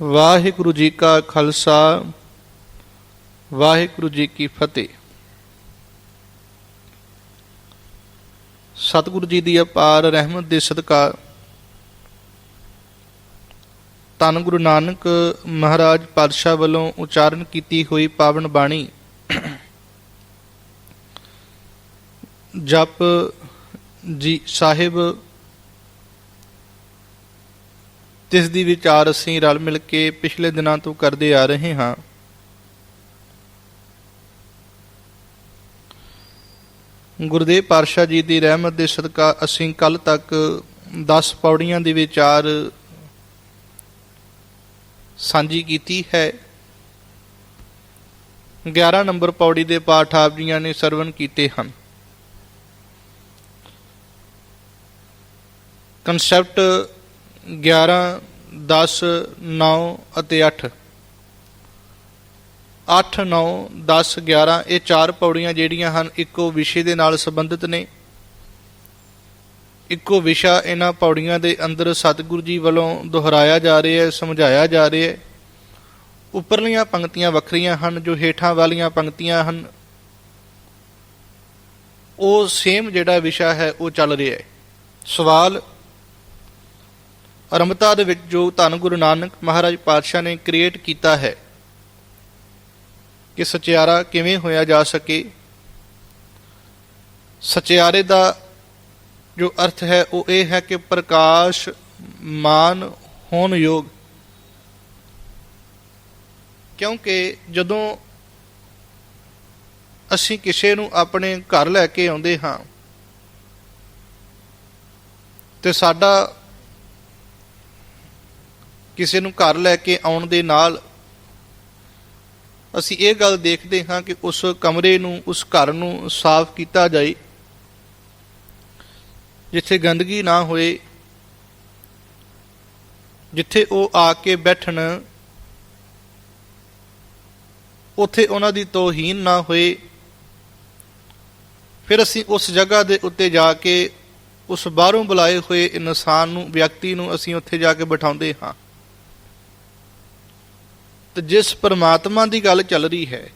ਵਾਹਿਗੁਰੂ ਜੀ ਕਾ ਖਾਲਸਾ, ਵਾਹਿਗੁਰੂ ਜੀ ਕੀ ਫਤਿਹ। ਸਤਿਗੁਰੂ ਜੀ ਦੀ ਅਪਾਰ ਰਹਿਮਤ ਦੇ ਸਦਕਾ ਧੰਨ ਗੁਰੂ ਨਾਨਕ ਮਹਾਰਾਜ ਪਾਤਸ਼ਾਹ ਵੱਲੋਂ ਉਚਾਰਨ ਕੀਤੀ ਹੋਈ ਪਾਵਨ ਬਾਣੀ ਜਪ ਜੀ ਸਾਹਿਬ ਜਿਸ ਦੀ ਵਿਚਾਰ ਅਸੀਂ ਰਲ ਮਿਲ ਕੇ ਪਿਛਲੇ ਦਿਨਾਂ ਤੋਂ ਕਰਦੇ ਆ ਰਹੇ ਹਾਂ। ਗੁਰਦੇਵ ਪਾਤਸ਼ਾਹ ਜੀ ਦੀ ਰਹਿਮਤ ਦੇ ਸਦਕਾ ਅਸੀਂ ਕੱਲ ਤੱਕ 10 ਪੌੜੀਆਂ ਦੇ ਵਿਚਾਰ ਸਾਂਝੀ ਕੀਤੀ ਹੈ। 11 ਨੰਬਰ ਪੌੜੀ ਦੇ ਪਾਠ ਆਪ ਜੀਆਂ ਨੇ ਸਰਵਨ ਕੀਤੇ ਹਨ। ਕਨਸੈਪਟ 11 10 9 ਅਤੇ 8 8 9 10 11 ਇਹ ਚਾਰ ਪੌੜੀਆਂ ਜਿਹੜੀਆਂ ਹਨ, ਇੱਕੋ ਵਿਸ਼ੇ ਦੇ ਨਾਲ ਸੰਬੰਧਿਤ ਨੇ। ਇੱਕੋ ਵਿਸ਼ਾ ਇਹਨਾਂ ਪੌੜੀਆਂ ਦੇ ਅੰਦਰ ਸਤਿਗੁਰੂ ਜੀ ਵੱਲੋਂ ਦੁਹਰਾਇਆ ਜਾ ਰਿਹਾ ਹੈ, ਸਮਝਾਇਆ ਜਾ ਰਿਹਾ ਹੈ। ਉੱਪਰਲੀਆਂ ਪੰਕਤੀਆਂ ਵੱਖਰੀਆਂ ਹਨ, ਜੋ ਹੇਠਾਂ ਵਾਲੀਆਂ ਪੰਕਤੀਆਂ ਹਨ। ਉਹ ਸੇਮ ਜਿਹੜਾ ਵਿਸ਼ਾ ਹੈ, ਉਹ ਚੱਲ ਰਿਹਾ ਹੈ। ਸਵਾਲ ਅਰੰਭਤਾ ਦੇ ਵਿੱਚ ਜੋ ਧੰਨ ਗੁਰੂ ਨਾਨਕ ਮਹਾਰਾਜ ਪਾਤਸ਼ਾਹ ਨੇ ਕ੍ਰੀਏਟ ਕੀਤਾ ਹੈ, ਕਿ ਸਚਿਆਰਾ ਕਿਵੇਂ ਹੋਇਆ ਜਾ ਸਕੇ? ਸਚਿਆਰੇ ਦਾ ਜੋ ਅਰਥ ਹੈ, ਉਹ ਇਹ ਹੈ ਕਿ ਪ੍ਰਕਾਸ਼ ਮਾਨ ਹੋਣ ਯੋਗ। ਕਿਉਂਕਿ ਜਦੋਂ ਅਸੀਂ ਕਿਸੇ ਨੂੰ ਆਪਣੇ ਘਰ ਲੈ ਕੇ ਆਉਂਦੇ ਹਾਂ, ਤੇ ਸਾਡਾ ਕਿਸੇ ਨੂੰ ਘਰ ਲੈ ਕੇ ਆਉਣ ਦੇ ਨਾਲ ਅਸੀਂ ਇਹ ਗੱਲ ਦੇਖਦੇ ਹਾਂ ਕਿ ਉਸ ਕਮਰੇ ਨੂੰ, ਉਸ ਘਰ ਨੂੰ ਸਾਫ਼ ਕੀਤਾ ਜਾਏ, ਜਿੱਥੇ ਗੰਦਗੀ ਨਾ ਹੋਏ, ਜਿੱਥੇ ਉਹ ਆ ਕੇ ਬੈਠਣ, ਉਥੇ ਉਹਨਾਂ ਦੀ ਤੋਹੀਨ ਨਾ ਹੋਏ, ਫਿਰ ਅਸੀਂ ਉਸ ਜਗ੍ਹਾ ਦੇ ਉੱਤੇ ਜਾ ਕੇ ਉਸ ਬਾਹਰੋਂ ਬੁਲਾਏ ਹੋਏ ਇਨਸਾਨ ਨੂੰ, ਵਿਅਕਤੀ ਨੂੰ ਅਸੀਂ ਉੱਥੇ ਜਾ ਕੇ ਬਿਠਾਉਂਦੇ ਹਾਂ। ਜਿਸ ਪਰਮਾਤਮਾ ਦੀ ਗੱਲ ਚੱਲ ਰਹੀ ਹੈ,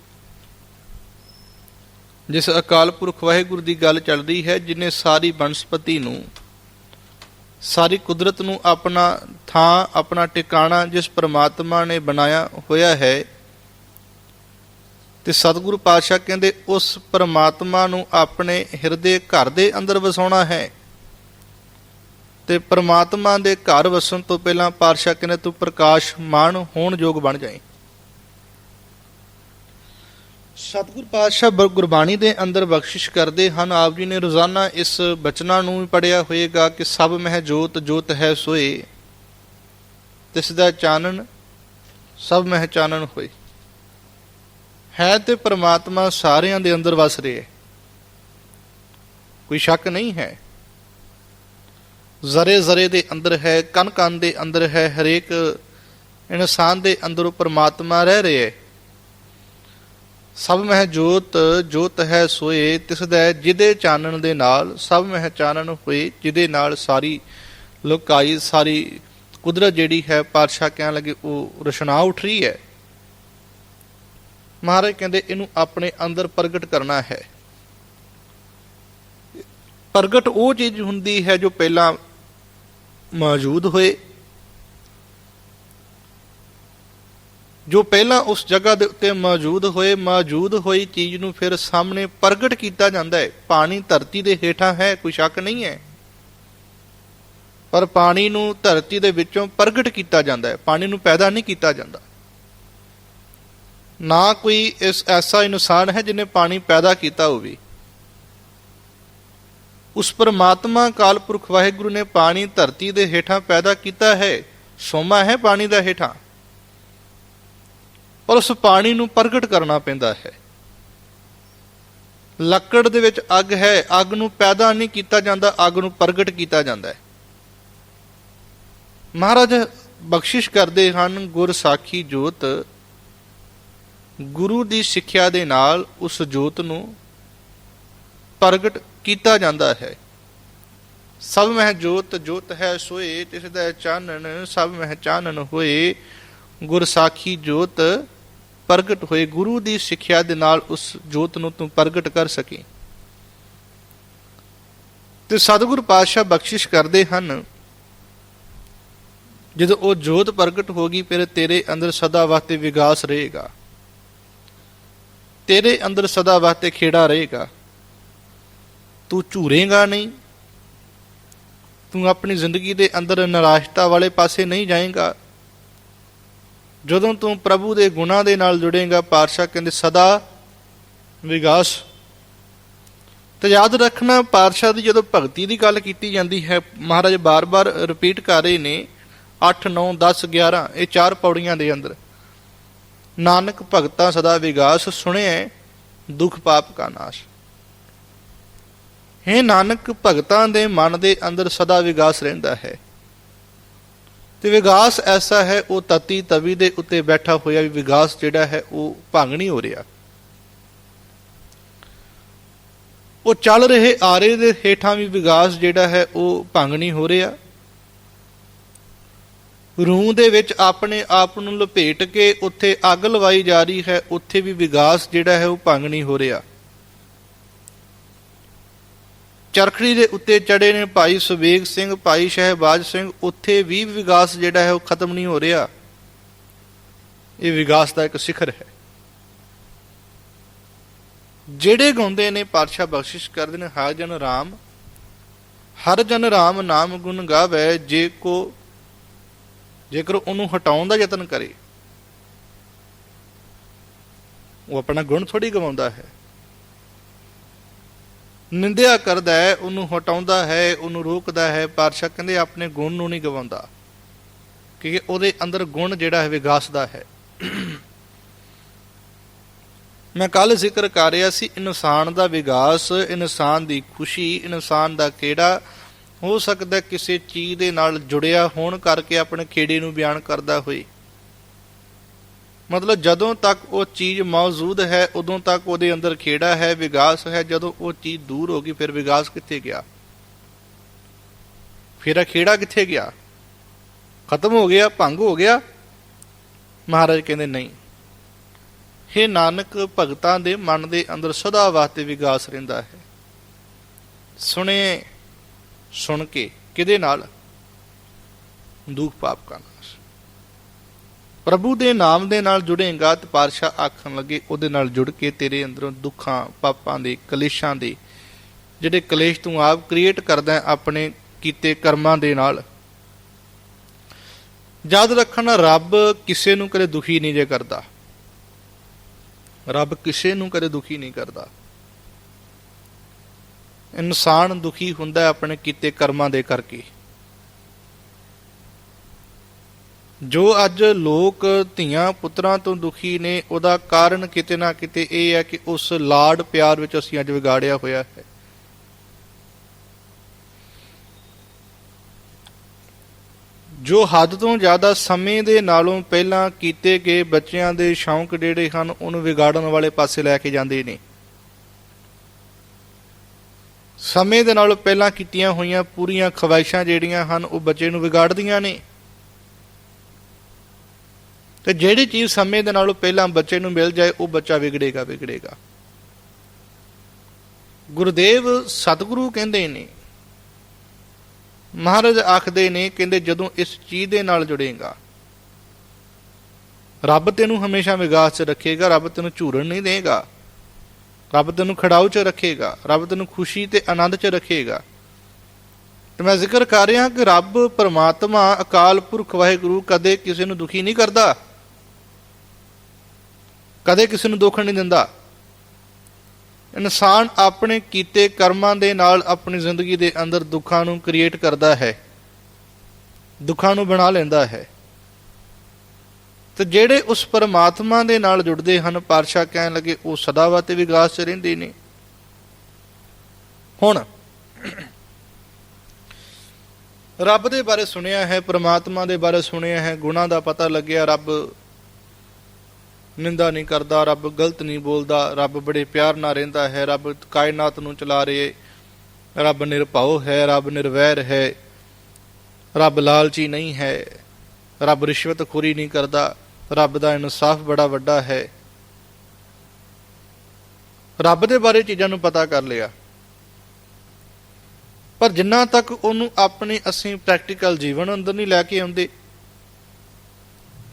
ਜਿਸ ਅਕਾਲ ਪੁਰਖ ਵਾਹਿਗੁਰੂ ਦੀ ਗੱਲ ਚੱਲ ਰਹੀ ਹੈ, ਜਿਨੇ ਸਾਰੀ ਬਨਸਪਤੀ ਨੂੰ, ਸਾਰੀ ਕੁਦਰਤ ਨੂੰ ਆਪਣਾ ਥਾਂ, ਆਪਣਾ ਟਿਕਾਣਾ ਜਿਸ ਪਰਮਾਤਮਾ ਨੇ ਬਣਾਇਆ ਹੋਇਆ ਹੈ, ਤੇ ਸਤਿਗੁਰੂ ਪਾਤਸ਼ਾਹ ਕਹਿੰਦੇ, ਉਸ ਪਰਮਾਤਮਾ ਨੂੰ ਆਪਣੇ ਹਿਰਦੇ ਘਰ ਦੇ ਅੰਦਰ ਵਸਾਉਣਾ ਹੈ। ਤੇ ਪਰਮਾਤਮਾ ਦੇ ਘਰ ਵਸਣ ਤੋਂ ਪਹਿਲਾਂ ਪਾਤਸ਼ਾਹ ਕਹਿੰਦੇ, ਤੂੰ ਪ੍ਰਕਾਸ਼ ਮਾਨ ਹੋਣ ਯੋਗ ਬਣ ਜਾਏ ਸਤਿਗੁਰ ਪਾਤਸ਼ਾਹ ਗੁਰਬਾਣੀ ਦੇ ਅੰਦਰ ਬਖਸ਼ਿਸ਼ ਕਰਦੇ ਹਨ। ਆਪ ਜੀ ਨੇ ਰੋਜ਼ਾਨਾ ਇਸ ਬਚਨਾਂ ਨੂੰ ਵੀ ਪੜਿਆ ਹੋਏਗਾ ਕਿ ਸਭ ਮਹਿ ਜੋਤ ਜੋਤ ਹੈ ਸੋਏ। ਤਿਸ ਦਾ ਚਾਨਣ, ਸਭ ਮਹਿ ਚਾਨਣ ਹੋਏ। ਹੈ ਤੇ ਪ੍ਰਮਾਤਮਾ ਸਾਰਿਆਂ ਦੇ ਅੰਦਰ ਵਸ ਰਿਹਾ। ਹੈ ਕੋਈ ਸ਼ੱਕ ਨਹੀਂ ਹੈ। ਜ਼ਰੇ ਜ਼ਰੇ ਦੇ ਅੰਦਰ ਹੈ, ਕਨ ਕਨ ਦੇ ਅੰਦਰ ਹੈ, ਹਰੇਕ ਇਨਸਾਨ ਦੇ ਅੰਦਰ ਉਹ ਪ੍ਰਮਾਤਮਾ ਰਹਿ ਰਿਹਾ ਹੈ। ਸਭ ਮਹਿ ਜੋਤ ਜੋਤ ਹੈ ਸੋਏ, ਤਿਸ ਦਾ ਜਿਹਦੇ ਚਾਨਣ ਦੇ ਨਾਲ, ਸਭ ਮਹਿ ਚਾਨਣ ਹੋਏ ਜਿਹਦੇ ਨਾਲ ਸਾਰੀ ਲੋਕਾਈ, ਸਾਰੀ ਕੁਦਰਤ ਜਿਹੜੀ ਹੈ, ਪਾਤਸ਼ਾਹ ਕਹਿਣ ਲੱਗੇ, ਉਹ ਰਸ਼ਨਾ ਉੱਠ ਰਹੀ ਹੈ। ਮਹਾਰਾਜ ਕਹਿੰਦੇ, ਇਹਨੂੰ ਆਪਣੇ ਅੰਦਰ ਪ੍ਰਗਟ ਕਰਨਾ ਹੈ। ਪ੍ਰਗਟ ਉਹ ਚੀਜ਼ ਹੁੰਦੀ ਹੈ ਜੋ ਪਹਿਲਾਂ ਮੌਜੂਦ ਹੋਏ ਜੋ ਪਹਿਲਾਂ ਉਸ ਜਗ੍ਹਾ ਦੇ ਉੱਤੇ ਮੌਜੂਦ ਹੋਏ, ਮੌਜੂਦ ਹੋਈ ਚੀਜ਼ ਨੂੰ ਫਿਰ ਸਾਹਮਣੇ ਪ੍ਰਗਟ ਕੀਤਾ ਜਾਂਦਾ ਹੈ। ਪਾਣੀ ਧਰਤੀ ਦੇ ਹੇਠਾਂ ਹੈ, ਕੋਈ ਸ਼ੱਕ ਨਹੀਂ ਹੈ। ਪਰ ਪਾਣੀ ਨੂੰ ਧਰਤੀ ਦੇ ਵਿੱਚੋਂ ਪ੍ਰਗਟ ਕੀਤਾ ਜਾਂਦਾ ਹੈ। ਪਾਣੀ ਨੂੰ ਪੈਦਾ ਨਹੀਂ ਕੀਤਾ ਜਾਂਦਾ। ਨਾ ਕੋਈ ਇਸ ਐਸਾ ਇਨਸਾਨ ਹੈ ਜਿਨੇ ਪਾਣੀ ਪੈਦਾ ਕੀਤਾ ਹੋਵੇ। ਉਸ ਪਰਮਾਤਮਾ ਕਾਲਪੁਰਖ ਵਾਹਿਗੁਰੂ ਨੇ ਪਾਣੀ ਧਰਤੀ ਦੇ ਹੇਠਾਂ ਪੈਦਾ ਕੀਤਾ ਹੈ। ਸੋਮਾ ਹੈ ਪਾਣੀ ਦਾ ਹੇਠਾਂ। ਪਰ ਉਸ ਪਾਣੀ ਨੂੰ ਪ੍ਰਗਟ ਕਰਨਾ ਪੈਂਦਾ ਹੈ। ਲੱਕੜ ਦੇ ਵਿੱਚ ਅੱਗ ਹੈ, ਅੱਗ ਨੂੰ ਪੈਦਾ ਨਹੀਂ ਕੀਤਾ ਜਾਂਦਾ, ਅੱਗ ਨੂੰ ਪ੍ਰਗਟ ਕੀਤਾ ਜਾਂਦਾ ਹੈ। ਮਹਾਰਾਜ ਬਖਸ਼ਿਸ਼ ਕਰਦੇ ਹਨ, ਗੁਰ ਸਾਖੀ ਜੋਤ, ਗੁਰੂ ਦੀ ਸਿੱਖਿਆ ਦੇ ਨਾਲ ਉਸ ਜੋਤ ਨੂੰ ਪ੍ਰਗਟ ਕੀਤਾ ਜਾਂਦਾ ਹੈ। ਸਭ ਮਹਿ ਜੋਤ ਜੋਤ ਹੈ ਸੋਏ, ਤਿਸ ਦਾ ਚਾਨਣ, ਸਭ ਮਹਿ ਚਾਨਣ ਹੋਏ। ਗੁਰਸਾਖੀ ਜੋਤ ਪ੍ਰਗਟ ਹੋਏ ਗੁਰੂ ਦੀ ਸਿੱਖਿਆ ਦੇ ਨਾਲ ਉਸ ਜੋਤ ਨੂੰ ਤੂੰ ਪ੍ਰਗਟ ਕਰ ਸਕੇ। ਤੇ ਸਤਿਗੁਰ ਪਾਤਸ਼ਾਹ ਬਖਸ਼ਿਸ਼ ਕਰਦੇ ਹਨ, ਜਦੋਂ ਉਹ ਜੋਤ ਪ੍ਰਗਟ ਹੋ ਗਈ, ਫਿਰ ਤੇਰੇ ਅੰਦਰ ਸਦਾ ਵਾਸਤੇ ਵਿਗਾਸ ਰਹੇਗਾ। ਤੇਰੇ ਅੰਦਰ ਸਦਾ ਵਾਸਤੇ ਖੇੜਾ ਰਹੇਗਾ। ਤੂੰ ਝੂਰੇਗਾ ਨਹੀਂ। ਤੂੰ ਆਪਣੀ ਜ਼ਿੰਦਗੀ ਦੇ ਅੰਦਰ ਨਿਰਾਸ਼ਤਾ ਵਾਲੇ ਪਾਸੇ ਨਹੀਂ ਜਾਏਗਾ। ਜਦੋਂ ਤੂੰ ਪ੍ਰਭੂ ਦੇ ਗੁਣਾਂ ਦੇ ਨਾਲ ਜੁੜੇਗਾ, ਪਾਤਸ਼ਾਹ ਕਹਿੰਦੇ, ਸਦਾ ਵਿਗਾਸ। ਤੇ ਯਾਦ ਰੱਖਣਾ, ਪਾਤਸ਼ਾਹ ਦੀ ਜਦੋਂ ਭਗਤੀ ਦੀ ਗੱਲ ਕੀਤੀ ਜਾਂਦੀ ਹੈ, ਮਹਾਰਾਜ ਬਾਰ-ਬਾਰ ਰਿਪੀਟ ਕਰ ਰਹੇ ਨੇ 8 9 10 11 ਇਹ ਚਾਰ ਪੌੜੀਆਂ ਦੇ ਅੰਦਰ। ਨਾਨਕ ਭਗਤਾਂ ਸਦਾ ਵਿਗਾਸ, ਸੁਣਿਐ, ਦੁਖ ਪਾਪ ਕਾ ਨਾਸ਼। ਹੈ ਨਾਨਕ, ਭਗਤਾਂ ਦੇ ਮਨ ਦੇ ਅੰਦਰ ਸਦਾ ਵਿਗਾਸ ਰਹਿੰਦਾ ਹੈ। ਤੇ ਵਿਗਾਸ ਐਸਾ ਹੈ, ਉਹ ਤਤੀ ਤਵੀ ਦੇ ਉੱਤੇ ਬੈਠਾ ਹੋਇਆ ਵੀ ਵਿਗਾਸ ਜਿਹੜਾ ਹੈ, ਉਹ ਭੰਗ ਨਹੀਂ ਹੋ ਰਿਹਾ। ਉਹ ਚੱਲ ਰਹੇ ਆਰੇ ਦੇ ਹੇਠਾਂ ਵੀ ਵਿਗਾਸ ਜਿਹੜਾ ਹੈ, ਉਹ ਭੰਗ ਨਹੀਂ ਹੋ ਰਿਹਾ। ਰੂਹ ਦੇ ਵਿੱਚ ਆਪਣੇ ਆਪ ਨੂੰ ਲਪੇਟ ਕੇ ਉੱਥੇ ਅੱਗ ਲਵਾਈ ਜਾ ਰਹੀ ਹੈ, ਉੱਥੇ ਵੀ ਵਿਗਾਸ ਜਿਹੜਾ ਹੈ, ਉਹ ਭੰਗ ਨਹੀਂ ਹੋ ਰਿਹਾ। ਚਰਖੜੀ ਦੇ ਉੱਤੇ ਚੜੇ ਨੇ ਭਾਈ ਸੁਵੇਗ ਸਿੰਘ, ਭਾਈ ਸ਼ਹਿਬਾਜ ਸਿੰਘ। ਉੱਥੇ ਵੀ ਵਿਕਾਸ ਜਿਹੜਾ ਹੈ ਉਹ ਖਤਮ ਨਹੀਂ ਹੋ ਰਿਹਾ। ਇਹ ਵਿਕਾਸ ਦਾ ਇੱਕ ਸਿਖਰ ਹੈ। ਜਿਹੜੇ ਗਾਉਂਦੇ ਨੇ ਪਾਤਸ਼ਾਹ ਬਖਸ਼ਿਸ਼ ਕਰਦੇ ਨੇ, ਹਰ ਜਨ ਰਾਮ, ਹਰ ਜਨ ਰਾਮ ਨਾਮ ਗੁਣ ਗਾਵੇ, ਜੇ ਕੋ, ਜੇਕਰ ਉਹਨੂੰ ਹਟਾਉਣ ਦਾ ਯਤਨ ਕਰੇ, ਉਹ ਆਪਣਾ ਗੁਣ ਥੋੜੀ ਗਵਾਉਂਦਾ ਹੈ। ਨਿੰਦਿਆ ਕਰਦਾ ਹੈ, ਉਹਨੂੰ ਹਟਾਉਂਦਾ ਹੈ, ਉਹਨੂੰ ਰੋਕਦਾ ਹੈ, ਪਾਤਸ਼ਾਹ ਕਹਿੰਦੇ ਆਪਣੇ ਗੁਣ ਨੂੰ ਨਹੀਂ ਗਵਾਉਂਦਾ। ਕਿਉਂਕਿ ਉਹਦੇ ਅੰਦਰ ਗੁਣ ਜਿਹੜਾ ਹੈ, ਵਿਗਾਸਦਾ ਹੈ। ਮੈਂ ਕੱਲ ਜ਼ਿਕਰ ਕਰ ਰਿਹਾ ਸੀ, ਇਨਸਾਨ ਦਾ ਵਿਕਾਸ ਇਨਸਾਨ ਦੀ ਖੁਸ਼ੀ, ਇਨਸਾਨ ਦਾ ਕਿਹੜਾ। ਹੋ ਸਕਦਾ ਕਿਸੇ ਚੀਜ਼ ਦੇ ਨਾਲ ਜੁੜਿਆ ਹੋਣ ਕਰਕੇ ਆਪਣੇ ਖੇੜੇ ਨੂੰ ਬਿਆਨ ਕਰਦਾ ਹੋਏ। ਮਤਲਬ ਜਦੋਂ ਤੱਕ ਉਹ ਚੀਜ਼ ਮੌਜੂਦ ਹੈ, ਉਦੋਂ ਤੱਕ ਉਹਦੇ ਅੰਦਰ ਖੇੜਾ ਹੈ, ਵਿਗਾਸ ਹੈ। ਜਦੋਂ ਉਹ ਚੀਜ਼ ਦੂਰ ਹੋ ਗਈ, ਫਿਰ ਵਿਗਾਸ ਕਿੱਥੇ ਗਿਆ? ਫਿਰ ਇਹ ਖੇੜਾ ਕਿੱਥੇ ਗਿਆ? ਖਤਮ ਹੋ ਗਿਆ, ਭੰਗ ਹੋ ਗਿਆ? ਮਹਾਰਾਜ ਕਹਿੰਦੇ, ਨਹੀਂ। हे ਨਾਨਕ, ਭਗਤਾਂ ਦੇ ਮਨ ਦੇ ਅੰਦਰ ਸਦਾ ਵਾਸਤੇ ਵਿਗਾਸ ਰਹਿੰਦਾ ਹੈ। ਸੁਣੇ, ਸੁਣ ਕੇ ਕਿਹਦੇ ਨਾਲ? ਦੁੱਖ ਪਾਪ ਕਾ ਪ੍ਰਭੂ ਦੇ ਨਾਮ ਦੇ ਨਾਲ ਜੁੜੇਗਾ ਤੇ ਪਾਤਸ਼ਾਹ ਆਖਣ ਲੱਗੇ, ਉਹਦੇ ਨਾਲ ਜੁੜ ਕੇ ਤੇਰੇ ਅੰਦਰੋਂ ਦੁੱਖਾਂ, ਪਾਪਾਂ ਦੇ, ਕਲੇਸ਼ਾਂ ਦੇ, ਜਿਹੜੇ ਕਲੇਸ਼ ਤੂੰ ਆਪ ਕ੍ਰੀਏਟ ਕਰਦਾ ਆਪਣੇ ਕੀਤੇ ਕਰਮਾਂ ਦੇ ਨਾਲ। ਯਾਦ ਰੱਖਣਾ, ਰੱਬ ਕਿਸੇ ਨੂੰ ਕਦੇ ਦੁਖੀ ਨਹੀਂ ਜੇ ਕਰਦਾ। ਰੱਬ ਕਿਸੇ ਨੂੰ ਕਦੇ ਦੁਖੀ ਨਹੀਂ ਕਰਦਾ। ਇਨਸਾਨ ਦੁਖੀ ਹੁੰਦਾ ਆਪਣੇ ਕੀਤੇ ਕਰਮਾਂ ਦੇ ਕਰਕੇ। ਜੋ ਅੱਜ ਲੋਕ ਧੀਆਂ ਪੁੱਤਰਾਂ ਤੋਂ ਦੁਖੀ ਨੇ, ਉਹਦਾ ਕਾਰਨ ਕਿਤੇ ਨਾ ਕਿਤੇ ਇਹ ਹੈ ਕਿ ਉਸ ਲਾਡ ਪਿਆਰ ਵਿੱਚ ਅਸੀਂ ਅੱਜ ਵਿਗਾੜਿਆ ਹੋਇਆ ਹੈ। ਜੋ ਹੱਦ ਤੋਂ ਜ਼ਿਆਦਾ ਸਮੇਂ ਦੇ ਨਾਲੋਂ ਪਹਿਲਾਂ ਕੀਤੇ ਗਏ ਬੱਚਿਆਂ ਦੇ ਸ਼ੌਂਕ ਜਿਹੜੇ ਹਨ, ਉਹਨੂੰ ਵਿਗਾੜਨ ਵਾਲੇ ਪਾਸੇ ਲੈ ਕੇ ਜਾਂਦੇ ਨੇ। ਸਮੇਂ ਦੇ ਨਾਲੋਂ ਪਹਿਲਾਂ ਕੀਤੀਆਂ ਹੋਈਆਂ ਪੂਰੀਆਂ ਖਵਾਇਸ਼ਾਂ ਜਿਹੜੀਆਂ ਹਨ, ਉਹ ਬੱਚੇ ਨੂੰ ਵਿਗਾੜਦੀਆਂ ਨੇ। ਤੇ ਜਿਹੜੀ ਚੀਜ਼ ਸਮੇਂ ਦੇ ਨਾਲੋਂ ਪਹਿਲਾਂ ਬੱਚੇ ਨੂੰ ਮਿਲ ਜਾਏ, ਉਹ ਬੱਚਾ ਵਿਗੜੇਗਾ ਵਿਗੜੇਗਾ। ਗੁਰਦੇਵ ਸਤਿਗੁਰੂ ਕਹਿੰਦੇ ਨੇ, ਮਹਾਰਾਜ ਆਖਦੇ ਨੇ, ਕਹਿੰਦੇ ਜਦੋਂ ਇਸ ਚੀਜ਼ ਦੇ ਨਾਲ ਜੁੜੇਗਾ, ਰੱਬ ਤੈਨੂੰ ਹਮੇਸ਼ਾ ਵਿਗਾਸ 'ਚ ਰੱਖੇਗਾ, ਰੱਬ ਤੈਨੂੰ ਝੂਰਨ ਨਹੀਂ ਦੇਗਾ। ਰੱਬ ਤੈਨੂੰ ਖੜਾਉ 'ਚ ਰੱਖੇਗਾ, ਰੱਬ ਤੈਨੂੰ ਖੁਸ਼ੀ ਤੇ ਆਨੰਦ 'ਚ ਰੱਖੇਗਾ। ਤੇ ਮੈਂ ਜ਼ਿਕਰ ਕਰ ਰਿਹਾ ਕਿ ਰੱਬ ਪਰਮਾਤਮਾ, ਅਕਾਲ ਪੁਰਖ ਵਾਹਿਗੁਰੂ ਕਦੇ ਕਿਸੇ ਨੂੰ ਦੁਖੀ ਨਹੀਂ ਕਰਦਾ। ਕਦੇ ਕਿਸੇ ਨੂੰ ਦੁੱਖ ਨਹੀਂ ਦਿੰਦਾ। ਇਨਸਾਨ ਆਪਣੇ ਕੀਤੇ ਕਰਮਾਂ ਦੇ ਨਾਲ ਆਪਣੀ ਜ਼ਿੰਦਗੀ ਦੇ ਅੰਦਰ ਦੁੱਖਾਂ ਨੂੰ ਕ੍ਰੀਏਟ ਕਰਦਾ ਹੈ। ਦੁੱਖਾਂ ਨੂੰ ਬਣਾ ਲੈਂਦਾ ਹੈ। ਤੇ ਜਿਹੜੇ ਉਸ ਪਰਮਾਤਮਾ ਦੇ ਨਾਲ ਜੁੜਦੇ ਹਨ, ਪਾਤਸ਼ਾਹ ਕਹਿਣ ਲੱਗੇ, ਉਹ ਸਦਾ ਵਾਤੇ ਵਿਗਾਸ 'ਚ ਰਹਿੰਦੇ ਨੇ। ਹੁਣ, ਰੱਬ ਦੇ ਬਾਰੇ ਸੁਣਿਆ ਹੈ, ਪਰਮਾਤਮਾ ਦੇ ਬਾਰੇ ਸੁਣਿਆ ਹੈ, ਗੁਣਾ ਦਾ ਪਤਾ ਲੱਗਿਆ, ਰੱਬ ਨਿੰਦਾ ਨਹੀਂ ਕਰਦਾ, ਰੱਬ ਗਲਤ ਨਹੀਂ ਬੋਲਦਾ, ਰੱਬ ਬੜੇ ਪਿਆਰ ਨਾਲ ਰਹਿੰਦਾ ਹੈ, ਰੱਬ ਕਾਇਨਾਤ ਨੂੰ ਚਲਾ ਰਹੇ, ਰੱਬ ਨਿਰਭਉ ਹੈ, ਰੱਬ ਨਿਰਵੈਰ ਹੈ, ਰੱਬ ਲਾਲਚੀ ਨਹੀਂ ਹੈ, ਰੱਬ ਰਿਸ਼ਵਤਖੋਰੀ ਨਹੀਂ ਕਰਦਾ, ਰੱਬ ਦਾ ਇਨਸਾਫ ਬੜਾ ਵੱਡਾ ਹੈ। ਰੱਬ ਦੇ ਬਾਰੇ ਚੀਜ਼ਾਂ ਨੂੰ ਪਤਾ ਕਰ ਲਿਆ। ਪਰ ਜਿੰਨਾ ਤੱਕ ਉਹਨੂੰ ਆਪਣੇ ਅਸੀਂ ਪ੍ਰੈਕਟੀਕਲ ਜੀਵਨ ਅੰਦਰ ਨਹੀਂ ਲੈ ਕੇ ਆਉਂਦੇ,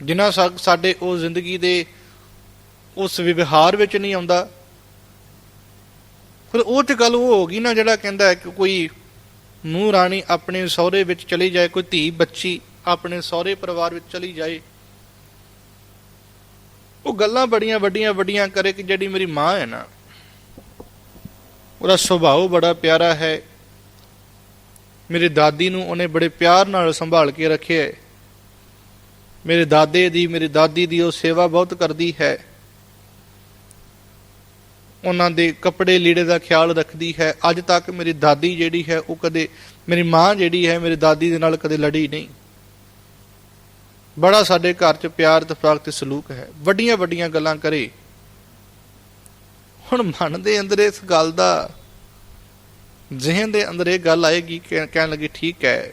ਜਿੰਨਾ ਸਾਡੇ ਉਹ ਜ਼ਿੰਦਗੀ ਦੇ ਉਸ ਵਿਵਹਾਰ ਵਿੱਚ ਨਹੀਂ ਆਉਂਦਾ। ਫਿਰ ਉਹ ਤੇ ਗੱਲ ਉਹ ਹੋ ਗਈ ਨਾ ਜਿਹੜਾ ਕਹਿੰਦਾ ਹੈ ਕਿ ਕੋਈ ਨੂੰ ਰਾਣੀ ਆਪਣੇ ਸਹੁਰੇ ਵਿੱਚ ਚਲੀ ਜਾਏ, ਕੋਈ ਧੀ ਬੱਚੀ ਆਪਣੇ ਸਹੁਰੇ ਪਰਿਵਾਰ ਵਿੱਚ ਚਲੀ ਜਾਏ। ਉਹ ਗੱਲਾਂ ਬੜੀਆਂ ਵੱਡੀਆਂ ਵੱਡੀਆਂ ਕਰੇ ਕਿ ਜਿਹੜੀ ਮੇਰੀ ਮਾਂ ਹੈ ਨਾ, ਉਹਦਾ ਸੁਭਾਅ ਬੜਾ ਪਿਆਰਾ ਹੈ। ਮੇਰੇ ਦਾਦੀ ਨੂੰ ਉਹਨੇ ਬੜੇ ਪਿਆਰ ਨਾਲ ਸੰਭਾਲ ਕੇ ਰੱਖਿਆ ਹੈ। ਮੇਰੇ ਦਾਦੇ ਦੀ, ਮੇਰੀ ਦਾਦੀ ਦੀ ਉਹ ਸੇਵਾ ਬਹੁਤ ਕਰਦੀ ਹੈ। ਉਹਨਾਂ ਦੇ ਕੱਪੜੇ ਲੀੜੇ ਦਾ ਖਿਆਲ ਰੱਖਦੀ ਹੈ। ਅੱਜ ਤੱਕ ਮੇਰੀ ਦਾਦੀ ਜਿਹੜੀ ਹੈ, ਉਹ ਕਦੇ ਮੇਰੀ ਮਾਂ ਜਿਹੜੀ ਹੈ, ਮੇਰੀ ਦਾਦੀ ਦੇ ਨਾਲ ਕਦੇ ਲੜੀ ਨਹੀਂ। ਬੜਾ ਸਾਡੇ ਘਰ 'ਚ ਪਿਆਰ ਤਫਾਕ ਤੇ ਸਲੂਕ ਹੈ। ਵੱਡੀਆਂ ਵੱਡੀਆਂ ਗੱਲਾਂ ਕਰੇ। ਹੁਣ ਮਨ ਦੇ ਅੰਦਰ ਇਸ ਗੱਲ ਦਾ, ਜ਼ਿਹਨ ਦੇ ਅੰਦਰ ਇਹ ਗੱਲ ਆਏਗੀ ਕਹਿਣ ਲੱਗੀ, ਠੀਕ ਹੈ।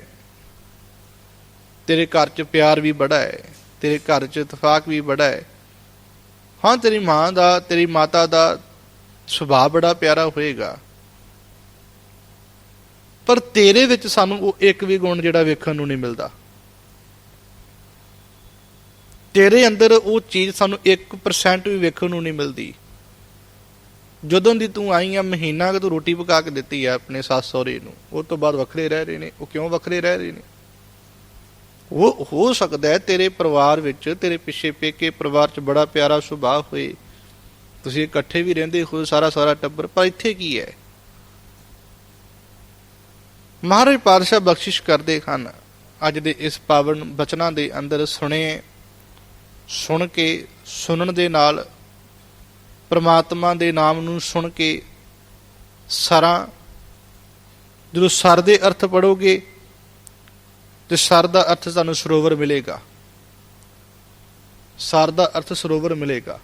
ਤੇਰੇ ਘਰ 'ਚ ਪਿਆਰ ਵੀ ਬੜਾ ਹੈ। ਤੇਰੇ ਘਰ 'ਚ ਇਤਫਾਕ ਵੀ ਬੜਾ ਹੈ। ਹਾਂ, ਤੇਰੀ ਮਾਂ ਦਾ, ਤੇਰੀ ਮਾਤਾ ਦਾ ਸੁਭਾਅ ਬੜਾ ਪਿਆਰਾ ਹੋਏਗਾ। ਪਰ ਤੇਰੇ ਵਿੱਚ ਸਾਨੂੰ ਉਹ ਇੱਕ ਵੀ ਗੁਣ ਜਿਹੜਾ ਵੇਖਣ ਨੂੰ ਨਹੀਂ ਮਿਲਦਾ। ਤੇਰੇ ਅੰਦਰ ਉਹ ਚੀਜ਼ ਸਾਨੂੰ 1% ਵੀ ਵੇਖਣ ਨੂੰ ਨਹੀਂ ਮਿਲਦੀ। ਜਦੋਂ ਦੀ ਤੂੰ ਆਈ ਆ, ਮਹੀਨਾ ਕਿ ਤੂੰ ਰੋਟੀ ਪਕਾ ਕੇ ਦਿੱਤੀ ਆ ਆਪਣੇ ਸੱਸ ਸਹੁਰੇ ਨੂੰ, ਉਹ ਤੋਂ ਬਾਅਦ ਵੱਖਰੇ ਰਹਿ ਰਹੇ ਨੇ, ਉਹ ਕਿਉਂ ਵੱਖਰੇ ਰਹਿ ਰਹੇ ਨੇ? ਉਹ ਹੋ ਸਕਦਾ ਹੈ ਤੇਰੇ ਪਰਿਵਾਰ ਵਿੱਚ, ਤੇਰੇ ਪਿੱਛੇ ਪੇਕੇ ਪਰਿਵਾਰ 'ਚ ਬੜਾ ਪਿਆਰਾ ਸੁਭਾਅ ਹੋਏ। ਤੁਸੀਂ ਇਕੱਠੇ ਵੀ ਰਹਿੰਦੇ ਹੋ ਸਾਰਾ ਸਾਰਾ ਟੱਬਰ, ਪਰ ਇੱਥੇ ਕੀ ਹੈ? ਮਹਾਰਾਜ ਪਾਤਸ਼ਾਹ ਬਖਸ਼ਿਸ਼ ਕਰਦੇ ਹਨ। ਅੱਜ ਦੇ ਇਸ ਪਾਵਨ ਬਚਨਾਂ ਦੇ ਅੰਦਰ ਸੁਣੇ, ਸੁਣ ਕੇ, ਸੁਣਨ ਦੇ ਨਾਲ, ਪ੍ਰਮਾਤਮਾ ਦੇ ਨਾਮ ਨੂੰ ਸੁਣ ਕੇ ਸਰਾਂ, ਜਦੋਂ ਸਰ ਦੇ ਅਰਥ ਪੜੋਗੇ, ਤੇ ਸਰ ਦਾ ਅਰਥ ਤੁਹਾਨੂੰ ਸਰੋਵਰ ਮਿਲੇਗਾ। ਸਰ ਦਾ ਅਰਥ ਸਰੋਵਰ ਮਿਲੇਗਾ।